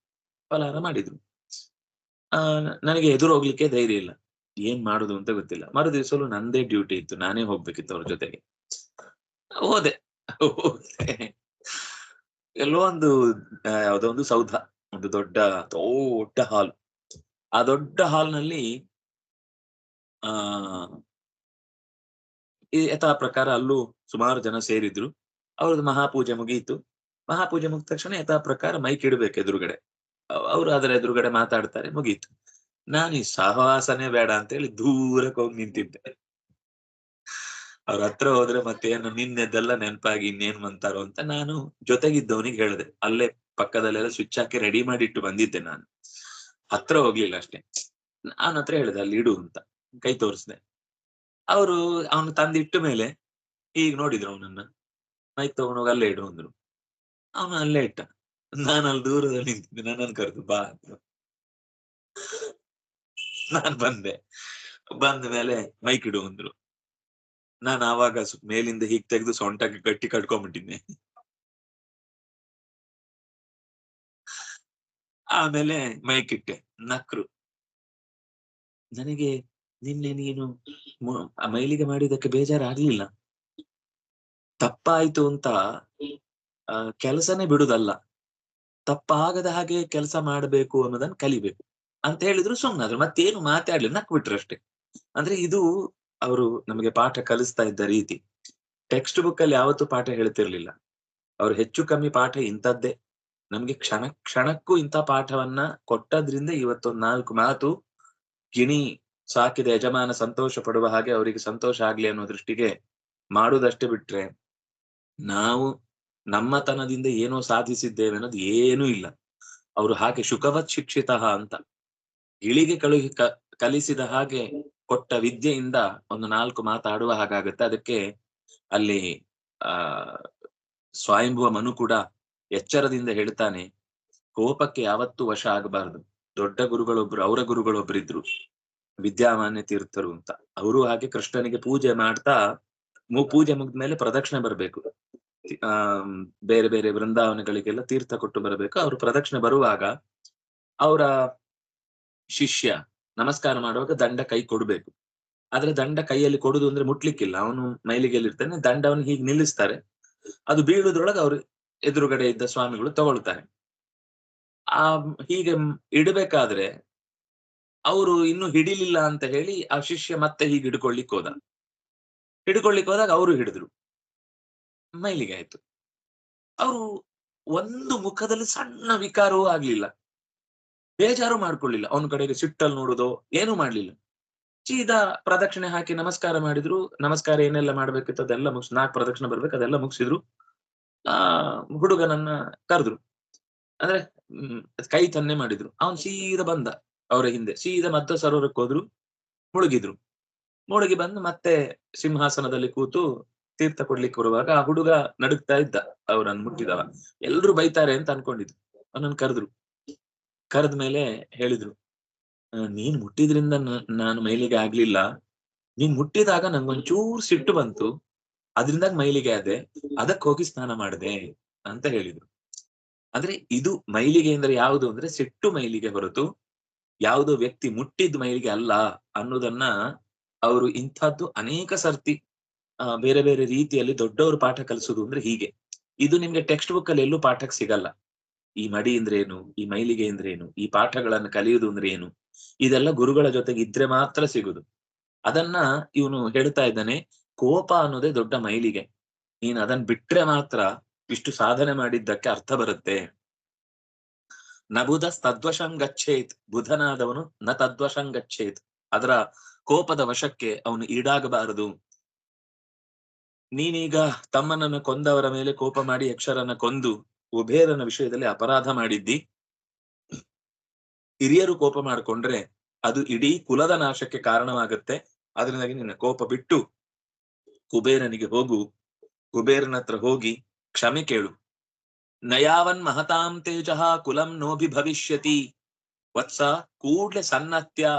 Speaker 1: ಫಲಾಹಾರ ಮಾಡಿದ್ರು. ಆ, ನನಗೆ ಎದುರು ಹೋಗ್ಲಿಕ್ಕೆ ಧೈರ್ಯ ಇಲ್ಲ. ಏನ್ ಮಾಡುದು ಅಂತ ಗೊತ್ತಿಲ್ಲ. ಮರು ದಿವಸಲು ನಂದೇ ಡ್ಯೂಟಿ ಇತ್ತು. ನಾನೇ ಹೋಗ್ಬೇಕಿತ್ತು ಅವ್ರ ಜೊತೆಗೆ. ಹೋದೆ. ಎಲ್ಲೋ ಒಂದು ಯಾವುದೋ ಒಂದು ಸೌಧ. ಒಂದು ದೊಡ್ಡ ದೊಡ್ಡ ಹಾಲ್ ಆ ದೊಡ್ಡ ಹಾಲ್ನಲ್ಲಿ ಆ ಯಥಾ ಪ್ರಕಾರ ಅಲ್ಲೂ ಸುಮಾರು ಜನ ಸೇರಿದ್ರು. ಅವ್ರದ್ದು ಮಹಾಪೂಜೆ ಮುಗಿಯಿತು ಮಹಾಪೂಜೆ ಮುಗಿದ ತಕ್ಷಣ ಯಥಾ ಪ್ರಕಾರ ಮೈಕ್ ಇಡಬೇಕು ಎದುರುಗಡೆ. ಅವ್ರು ಅದರ ಎದುರುಗಡೆ ಮಾತಾಡ್ತಾರೆ, ಮುಗೀತು. ನಾನು ಈ ಸಹವಾಸನೆ ಬೇಡ ಅಂತ ಹೇಳಿ ದೂರಕ್ಕೆ ಹೋಗಿ ನಿಂತಿದ್ದೆ. ಅವ್ರ ಹತ್ರ ಹೋದ್ರೆ ಏನು ನಿನ್ನೆದೆಲ್ಲ ನೆನಪಾಗಿ ಇನ್ನೇನ್ ಅಂತಾರೋ ಅಂತ ನಾನು ಜೊತೆಗಿದ್ದವನಿಗೆ ಹೇಳಿದೆ. ಅಲ್ಲೇ ಪಕ್ಕದಲ್ಲೆಲ್ಲ ಸ್ವಿಚ್ ಹಾಕಿ ರೆಡಿ ಮಾಡಿಟ್ಟು ಬಂದಿದ್ದೆ ನಾನು. ಹತ್ರ ಹೋಗ್ಲಿಲ್ಲ ಅಷ್ಟೇ. ನಾನು ಹತ್ರ ಹೇಳಿದೆ, ಅಲ್ಲಿ ಇಡು ಅಂತ ಕೈ ತೋರಿಸ್ದೆ. ಅವರು ಅವನು ತಂದಿಟ್ಟ ಮೇಲೆ, ಈಗ ನೋಡಿದ್ರು ಅವನನ್ನ. ಮೈಕ್ ತಗೊಂಡೋಗಿ ಅಲ್ಲೇ ಇಡು ಅಂದ್ರು. ಅವನು ಅಲ್ಲೇ ಇಟ್ಟ. ನಾನು ಅಲ್ಲಿ ದೂರದಲ್ಲಿ ನಿಂತಿದ್ದೆ. ನನ್ನನ್ನು ಕರೆದು ಬಾ ಅಂತ ನಾನ್ ಬಂದೆ. ಬಂದ ಮೇಲೆ ಮೈಕ್ ಇಡು ಅಂದ್ರು. ನಾನು ಆವಾಗ ಮೇಲಿಂದ ಹೀಗ್ ತೆಗೆದು ಸೊಂಟಕ್ಕೆ ಗಟ್ಟಿ ಕಟ್ಕೊಂಡ್ಬಿಟ್ಟಿದ್ದೆ ಆಮೇಲೆ ಮೈಕ್ ಇಟ್ಟೆ. ನಕ್ರು. ನನಗೆ ನಿನ್ನೆ ನೀನು ಮೈಲಿಗೆ ಮಾಡಿದಕ್ಕೆ ಬೇಜಾರಾಗ್ಲಿಲ್ಲ. ತಪ್ಪಾಯ್ತು ಅಂತ ಕೆಲಸನೇ ಬಿಡುದಲ್ಲ ತಪ್ಪಾಗದ ಹಾಗೆ ಕೆಲಸ ಮಾಡಬೇಕು ಅನ್ನೋದನ್ನ ಕಲಿಬೇಕು. ಅಂತ ಹೇಳಿದ್ರು ಸುಮ್ಮನಾದ್ರು ಮತ್ತೇನು ಮಾತಾಡ್ಲಿ ನಕ್ ಬಿಟ್ರು ಅಷ್ಟೇ. ಅಂದ್ರೆ ಇದು ಅವರು ನಮಗೆ ಪಾಠ ಕಲಿಸ್ತಾ ಇದ್ದ ರೀತಿ. ಟೆಕ್ಸ್ಟ್ ಬುಕ್ ಅಲ್ಲಿ ಯಾವತ್ತೂ ಪಾಠ ಹೇಳ್ತಿರ್ಲಿಲ್ಲ. ಅವ್ರು ಹೆಚ್ಚು ಕಮ್ಮಿ ಪಾಠ ಇಂಥದ್ದೇ. ನಮ್ಗೆ ಕ್ಷಣ, ಕ್ಷಣಕ್ಕೂ ಇಂಥ ಪಾಠವನ್ನ ಕೊಟ್ಟದ್ರಿಂದ ಇವತ್ತೊಂದು ನಾಲ್ಕು ಮಾತು ಗಿಣಿ ಸಾಕಿದ ಯಜಮಾನ ಸಂತೋಷ ಪಡುವ ಹಾಗೆ ಅವರಿಗೆ ಸಂತೋಷ ಆಗ್ಲಿ ಅನ್ನೋ ದೃಷ್ಟಿಗೆ ಮಾಡುವುದಷ್ಟೇ ಬಿಟ್ರೆ ನಾವು ನಮ್ಮತನದಿಂದ ಏನೋ ಸಾಧಿಸಿದ್ದೇವೆ ಅನ್ನೋದು ಏನೂ ಇಲ್ಲ. ಅವರು ಹಾಗೆ ಶುಕವತ್ ಶಿಕ್ಷಿತ ಅಂತ. ಇಳಿಗೆ ಕಳುಹಿ ಕಲಿಸಿದ ಹಾಗೆ ಕೊಟ್ಟ ವಿದ್ಯೆಯಿಂದ ಒಂದು ನಾಲ್ಕು ಮಾತಾಡುವ ಹಾಗಾಗುತ್ತೆ. ಅದಕ್ಕೆ ಅಲ್ಲಿ, ಆ, ಸ್ವಯಂಭುವ ಮನು ಕೂಡ ಎಚ್ಚರದಿಂದ ಹೇಳ್ತಾನೆ, ಕೋಪಕ್ಕೆ ಯಾವತ್ತು ವಶ ಆಗಬಾರದು. ದೊಡ್ಡ ಗುರುಗಳೊಬ್ರು, ಅವರ ಗುರುಗಳೊಬ್ರಿದ್ರು, ವಿದ್ಯಾಮಾನ್ಯ ತೀರ್ಥರು ಅಂತ. ಅವರು ಹಾಗೆ ಕೃಷ್ಣನಿಗೆ ಪೂಜೆ ಮಾಡ್ತಾ ಮು, ಪೂಜೆ ಮುಗಿದ್ಮೇಲೆ ಪ್ರದಕ್ಷಿಣೆ ಬರಬೇಕು. ಆ ಬೇರೆ ಬೇರೆ ವೃಂದಾವನಗಳಿಗೆಲ್ಲ ತೀರ್ಥ ಕೊಟ್ಟು ಬರಬೇಕು. ಅವರು ಪ್ರದಕ್ಷಿಣೆ ಬರುವಾಗ ಅವರ ಶಿಷ್ಯ ನಮಸ್ಕಾರ ಮಾಡುವಾಗ ದಂಡ ಕೈ ಕೊಡ್ಬೇಕು. ಆದ್ರೆ ದಂಡ ಕೈಯಲ್ಲಿ ಕೊಡುದು ಅಂದ್ರೆ ಮುಟ್ಲಿಕ್ಕಿಲ್ಲ. ಅವನು ಮೈಲಿಗೆಯಲ್ಲಿ ಇರ್ತಾನೆ ದಂಡವನ್ನು ಹೀಗೆ ನಿಲ್ಲಿಸ್ತಾರೆ. ಅದು ಬೀಳುದ್ರೊಳಗೆ ಅವರು ಎದುರುಗಡೆ ಇದ್ದ ಸ್ವಾಮಿಗಳು ತಗೊಳ್ತಾರೆ. ಆ ಹೀಗೆ ಇಡಬೇಕಾದ್ರೆ ಅವರು ಇನ್ನು ಹಿಡಿಲಿಲ್ಲ ಅಂತ ಹೇಳಿ ಆ ಶಿಷ್ಯ ಮತ್ತೆ ಹೀಗೆ ಹಿಡ್ಕೊಳ್ಲಿಕ್ಕೆ ಹೋದ. ಹಿಡ್ಕೊಳ್ಲಿಕ್ಕೆ ಹೋದಾಗ ಅವರು ಹಿಡಿದ್ರು. ಮೈಲಿಗೆ ಆಯ್ತು. ಅವರು ಒಂದು ಮುಖದಲ್ಲಿ ಸಣ್ಣ ವಿಕಾರವೂ ಆಗ್ಲಿಲ್ಲ. ಬೇಜಾರು ಮಾಡ್ಕೊಳ್ಳಿಲ್ಲ. ಅವನ ಕಡೆಗೆ ಸಿಟ್ಟಲ್ಲಿ ನೋಡುದು ಏನು ಮಾಡ್ಲಿಲ್ಲ. ಸೀದಾ ಪ್ರದಕ್ಷಿಣೆ ಹಾಕಿ ನಮಸ್ಕಾರ ಮಾಡಿದ್ರು. ನಮಸ್ಕಾರ ಏನೆಲ್ಲ ಮಾಡ್ಬೇಕಿತ್ತು ಅದೆಲ್ಲ ಮುಗಿಸ್, ನಾಲ್ಕು ಪ್ರದಕ್ಷಿಣೆ ಬರ್ಬೇಕು, ಅದೆಲ್ಲ ಮುಗಿಸಿದ್ರು. ಆ ಹುಡುಗನನ್ನ ಕರೆದ್ರು. ಅಂದ್ರೆ ಕೈ ತನ್ನೆ ಮಾಡಿದ್ರು. ಅವನ್ ಸೀದಾ ಬಂದ ಅವರ ಹಿಂದೆ. ಸೀದಾ ಮತ್ತೆ ಸರೋವರಕ್ಕೆ ಹೋದ್ರು. ಮುಳುಗಿದ್ರು. ಮುಳುಗಿ ಬಂದು ಮತ್ತೆ ಸಿಂಹಾಸನದಲ್ಲಿ ಕೂತು ತೀರ್ಥ ಕೊಡ್ಲಿಕ್ಕೆ ಬರುವಾಗ ಆ ಹುಡುಗ ನಡುಗ್ತಾ ಇದ್ದ ಅವರನ್ನು ಮುಟ್ಟಿದವ. ಎಲ್ರು ಬೈತಾರೆ ಅಂತ ಅನ್ಕೊಂಡಿದ್ರು ಅವನನ್ನ ಕರೆದ್ರು. ಕರೆದ ಮೇಲೆ ಹೇಳಿದ್ರು "ಆ, ನೀನ್ ಮುಟ್ಟಿದ್ರಿಂದ ನಾನು ಮೈಲಿಗೆ ಆಗ್ಲಿಲ್ಲ. ನೀನ್ ಮುಟ್ಟಿದಾಗ ನಂಗೊಂಚೂರ್ ಸಿಟ್ಟು ಬಂತು. ಅದರಿಂದ ಮೈಲಿಗೆ ಆದೆ. ಅದಕ್ಕೆ ಹೋಗಿ ಸ್ನಾನ ಮಾಡಿದೆ ಅಂತ ಹೇಳಿದ್ರು. ಅಂದ್ರೆ ಇದು ಮೈಲಿಗೆ ಅಂದ್ರೆ ಯಾವುದು? ಅಂದ್ರೆ ಸಿಟ್ಟು ಮೈಲಿಗೆ ಹೊರತು ಯಾವುದೋ ವ್ಯಕ್ತಿ ಮುಟ್ಟಿದ್ ಮೈಲಿಗೆ ಅಲ್ಲ ಅನ್ನೋದನ್ನ ಅವರು ಇಂಥದ್ದು ಅನೇಕ ಸರ್ತಿ ಬೇರೆ ಬೇರೆ ರೀತಿಯಲ್ಲಿ ದೊಡ್ಡವರು ಪಾಠ ಕಲಿಸೋದು ಅಂದ್ರೆ ಹೀಗೆ. ಇದು ನಿಮ್ಗೆ ಟೆಕ್ಸ್ಟ್ ಬುಕ್ ಅಲ್ಲಿ ಎಲ್ಲೂ ಪಾಠಕ್ಕೆ ಸಿಗಲ್ಲ. ಈ ಮಡಿ ಅಂದ್ರೆ ಏನು? ಈ ಮೈಲಿಗೆ ಅಂದ್ರೆ ಏನು? ಈ ಪಾಠಗಳನ್ನು ಕಲಿಯುವುದು ಅಂದ್ರೆ ಏನು? ಇದೆಲ್ಲ ಗುರುಗಳ ಜೊತೆಗೆ ಇದ್ರೆ ಮಾತ್ರ ಸಿಗುದು. ಅದನ್ನ ಇವನು ಹೇಳ್ತಾ ಇದ್ದಾನೆ, ಕೋಪ ಅನ್ನೋದೇ ದೊಡ್ಡ ಮೈಲಿಗೆ. ನೀನ್ ಅದನ್ನ ಬಿಟ್ರೆ ಮಾತ್ರ ಇಷ್ಟು ಸಾಧನೆ ಮಾಡಿದ್ದಕ್ಕೆ ಅರ್ಥ ಬರುತ್ತೆ. ನ ಬುಧ ತದ್ವಶಂ ಗಚ್ಚೇತ್ ಬುಧನಾದವನು ನ ತದ್ವಶಂ ಗಚ್ಚೇತ್ ಅದರ ಕೋಪದ ವಶಕ್ಕೆ ಅವನು ಈಡಾಗಬಾರದು. ನೀನೀಗ ತಮ್ಮನನ್ನು ಕೊಂದವರ ಮೇಲೆ ಕೋಪ ಮಾಡಿ ಯಕ್ಷರನ್ನ ಕೊಂದು ಉಭೇರನ ವಿಷಯದಲ್ಲಿ ಅಪರಾಧ ಮಾಡಿದ್ದಿ? ಹಿರಿಯರು ಕೋಪ ಮಾಡಿಕೊಂಡ್ರೆ ಅದು ಇಡೀ ಕುಲದ ನಾಶಕ್ಕೆ ಕಾರಣವಾಗುತ್ತೆ. ಅದರಿಂದಾಗಿ ನಿನ್ನ ಕೋಪ ಬಿಟ್ಟು ಕುಬೇರನಿಗೆ ಹೋಗು. ಕುಬೇರನ ಹತ್ರ ಹೋಗಿ ಕ್ಷಮೆ ಕೇಳು. ನಯಾವನ್ ಮಹತಾಂ ತೇಜ ಕುಲಂ ನೋಭಿ ಭವಿಷ್ಯತಿ. ವತ್ಸ ಕೂಡ್ಲೆ ಸನ್ನತ್ಯ.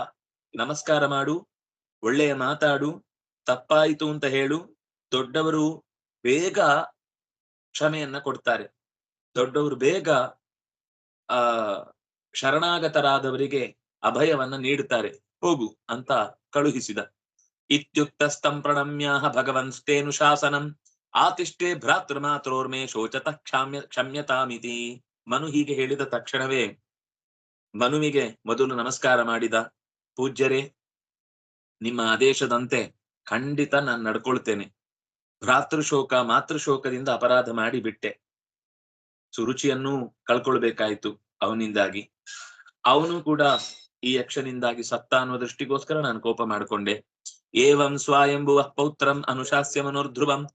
Speaker 1: ನಮಸ್ಕಾರ ಮಾಡು. ಒಳ್ಳೆಯ ಮಾತಾಡು. ತಪ್ಪಾಯಿತು ಅಂತ ಹೇಳು. ದೊಡ್ಡವರು ಬೇಗ ಕ್ಷಮೆಯನ್ನ ಕೊಡ್ತಾರೆ. ದೊಡ್ಡವರು ಬೇಗ, ಆ, ಶರಣಾಗತರಾದವರಿಗೆ ಅಭಯವನ್ನ ನೀಡುತ್ತಾರೆ. ಹೋಗು ಅಂತ ಕಳುಹಿಸಿದ. ಇತ್ಯುಕ್ತಸ್ತಂ ಪ್ರಣಮ್ಯಾಹ ಭಗವಂತೇನು ಶಾಸನಂ. ಆತಿಷ್ಠೆ ಭ್ರಾತೃ ಮಾತ್ರೋರ್ಮೆ ಶೋಚತ ಕ್ಷಾಮ್ಯ, ಕ್ಷಮ್ಯತಾಮಿತಿ. ಮನು ಹೀಗೆ ಹೇಳಿದ ತಕ್ಷಣವೇ ಮನುವಿಗೆ ಮೊದಲು ನಮಸ್ಕಾರ ಮಾಡಿದ. ಪೂಜ್ಯರೇ, ನಿಮ್ಮ ಆದೇಶದಂತೆ ಖಂಡಿತ ನಾನು ನಡ್ಕೊಳ್ತೇನೆ. ಭ್ರಾತೃಶೋಕ ಮಾತೃಶೋಕದಿಂದ ಅಪರಾಧ ಮಾಡಿ ಬಿಟ್ಟೆ. ಸುರುಚಿಯನ್ನು ಕಳ್ಕೊಳ್ಬೇಕಾಯ್ತು ಅವನಿಂದಾಗಿ. ಅವನು ಕೂಡ ಈ ಯಕ್ಷನಿಂದಾಗಿ ಸತ್ತ ಅನ್ನುವ ದೃಷ್ಟಿಗೋಸ್ಕರ ನಾನು ಕೋಪ ಮಾಡಿಕೊಂಡೆ. ಏವಂ ಸ್ವಾಯಂಭುವ ಪೌತ್ರಂ ಅನುಶಾಸ್ಯ ಮನೋರ್ಧ್ರುವಂ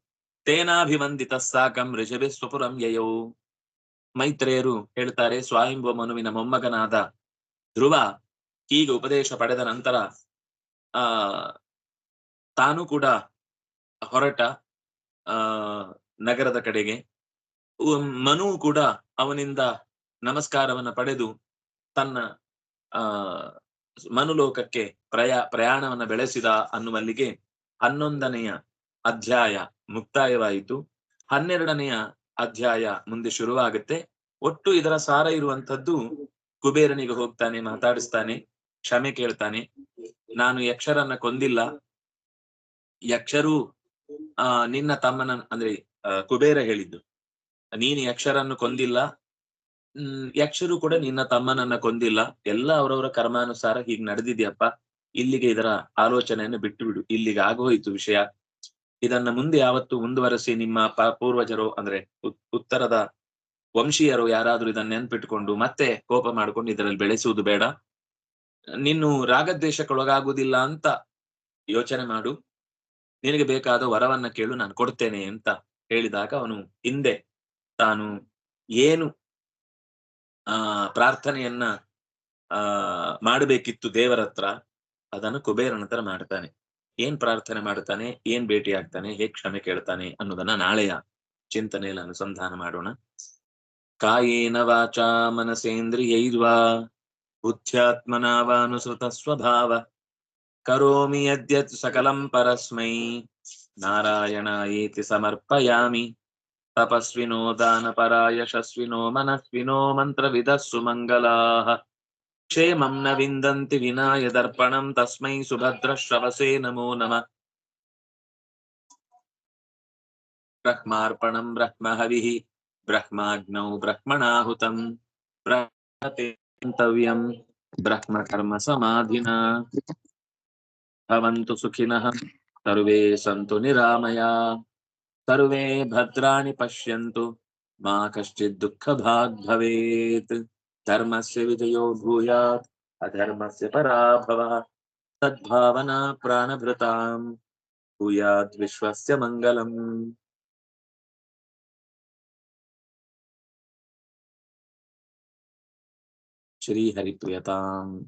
Speaker 1: ತೇನಾಭಿವಂದಿತ ಸಾಕಂ ಋಷಭೆ ಸ್ವಪುರಂ ಯಯೋ. ಮೈತ್ರೇಯರು ಹೇಳ್ತಾರೆ ಸ್ವಾಯಂಭುವ ಮನುವಿನ ಮೊಮ್ಮಗನಾದ ಧ್ರುವ ಹೀಗೆ ಉಪದೇಶ ಪಡೆದ ನಂತರ, ಆ, ತಾನು ಕೂಡ ಹೊರಟ. ಆ, ನಗರದ ಕಡೆಗೆ. ಮನು ಕೂಡ ಅವನಿಂದ ನಮಸ್ಕಾರವನ್ನ ಪಡೆದು ತನ್ನ, ಆ, ಮನುಲೋಕಕ್ಕೆ ಪ್ರಯಾ, ಪ್ರಯಾಣವನ್ನ ಬೆಳೆಸಿದ ಅನ್ನುವಲ್ಲಿಗೆ ಹನ್ನೊಂದನೆಯ ಅಧ್ಯಾಯ ಮುಕ್ತಾಯವಾಯಿತು. ಹನ್ನೆರಡನೆಯ ಅಧ್ಯಾಯ ಮುಂದೆ ಶುರುವಾಗುತ್ತೆ. ಒಟ್ಟು ಇದರ ಸಾರ ಇರುವಂತದ್ದು ಕುಬೇರನಿಗೆ ಹೋಗ್ತಾನೆ, ಮಾತಾಡಿಸ್ತಾನೆ, ಕ್ಷಮೆ ಕೇಳ್ತಾನೆ. ನಾನು ಯಕ್ಷರನ್ನ ಕೊಂದಿಲ್ಲ. ಯಕ್ಷರು ಆ, ನಿನ್ನ ತಮ್ಮನ, ಅಂದ್ರೆ ಕುಬೇರ ಹೇಳಿದ್ದು. ನೀನು ಯಕ್ಷರನ್ನು ಕೊಂದಿಲ್ಲ. ಹ್ಮ್, ಯಕ್ಷರು ಕೂಡ ನಿನ್ನ ತಮ್ಮನನ್ನ ಕೊಂದಿಲ್ಲ. ಎಲ್ಲ ಅವರವರ ಕರ್ಮಾನುಸಾರ ಹೀಗ್ ನಡೆದಿದ್ಯಪ್ಪ. ಇಲ್ಲಿಗೆ ಇದರ ಆಲೋಚನೆಯನ್ನು ಬಿಟ್ಟು ಬಿಡು ಇಲ್ಲಿಗೆ ಆಗೋಯ್ತು ವಿಷಯ. ಇದನ್ನ ಮುಂದೆ ಯಾವತ್ತು ಮುಂದುವರೆಸಿ ನಿಮ್ಮ ಪ- ಪೂರ್ವಜರು, ಅಂದ್ರೆ, ಉತ್- ಉತ್ತರದ ವಂಶೀಯರು ಯಾರಾದ್ರೂ ಇದನ್ನ ನೆನ್ಪಿಟ್ಕೊಂಡು, ಮತ್ತೆ ಕೋಪ ಮಾಡ್ಕೊಂಡು ಇದರಲ್ಲಿ ಬೆಳೆಸುವುದು ಬೇಡ. ನೀನು ರಾಗದ್ವೇಷಕ್ಕೊಳಗಾಗುವುದಿಲ್ಲ ಅಂತ ಯೋಚನೆ ಮಾಡು. ನಿನಗೆ ಬೇಕಾದ ವರವನ್ನ ಕೇಳು, ನಾನು ಕೊಡ್ತೇನೆ ಅಂತ ಹೇಳಿದಾಗ ಅವನು ಹಿಂದೆ ತಾನು ಏನು, ಆ, ಪ್ರಾರ್ಥನೆಯನ್ನ, ಆ, ಮಾಡಬೇಕಿತ್ತು ದೇವರ ಹತ್ರ, ಅದನ್ನು ಕುಬೇರನ ಹತ್ರ ಮಾಡ್ತಾನೆ. ಏನ್ ಪ್ರಾರ್ಥನೆ ಮಾಡ್ತಾನೆ, ಏನ್ ಭೇಟಿ ಆಗ್ತಾನೆ, ಹೇಗ್ ಕ್ಷಮೆ ಕೇಳ್ತಾನೆ ಅನ್ನೋದನ್ನ ನಾಳೆಯ ಚಿಂತನೆಯಲ್ಲಿ ಅನುಸಂಧಾನ ಮಾಡೋಣ. ಕಾಯೇನ ವಾಚಾ ಮನಸೇಂದ್ರಿಯೈರ್ವಾ, ಬುದ್ಧ್ಯಾತ್ಮನಾವಾನುಸೃತ ಸ್ವಭಾವ. करोमि यद्यत् सकलं परस्मै। नारायणायेति समर्पयामि। तपस्विनो दानपरायशस्विनो मनस्विनो मन्त्रविदः सुमङ्गलाः क्षेमं न विन्दन्ति विना यदर्पणं तस्मै सुभद्रश्रवसे नमो नमः। ब्रह्मार्पणं ब्रह्महविः ब्रह्माग्नौ ब्रह्मणाहुतं ब्रह्मकर्मसमाधिना। भवन्तु सुखिनः। सर्वे सन्तु निरामया। सर्वे भद्राणि पश्यन्तु। मा कश्चित् दुःखभाग् भवेत्। धर्मस्य विजयो भूयात्। अधर्मस्य पराभवः सद्भावना प्राणभृताम्। भूयात् विश्वस्य मङ्गलम्। श्रीहरिप्रियताम्।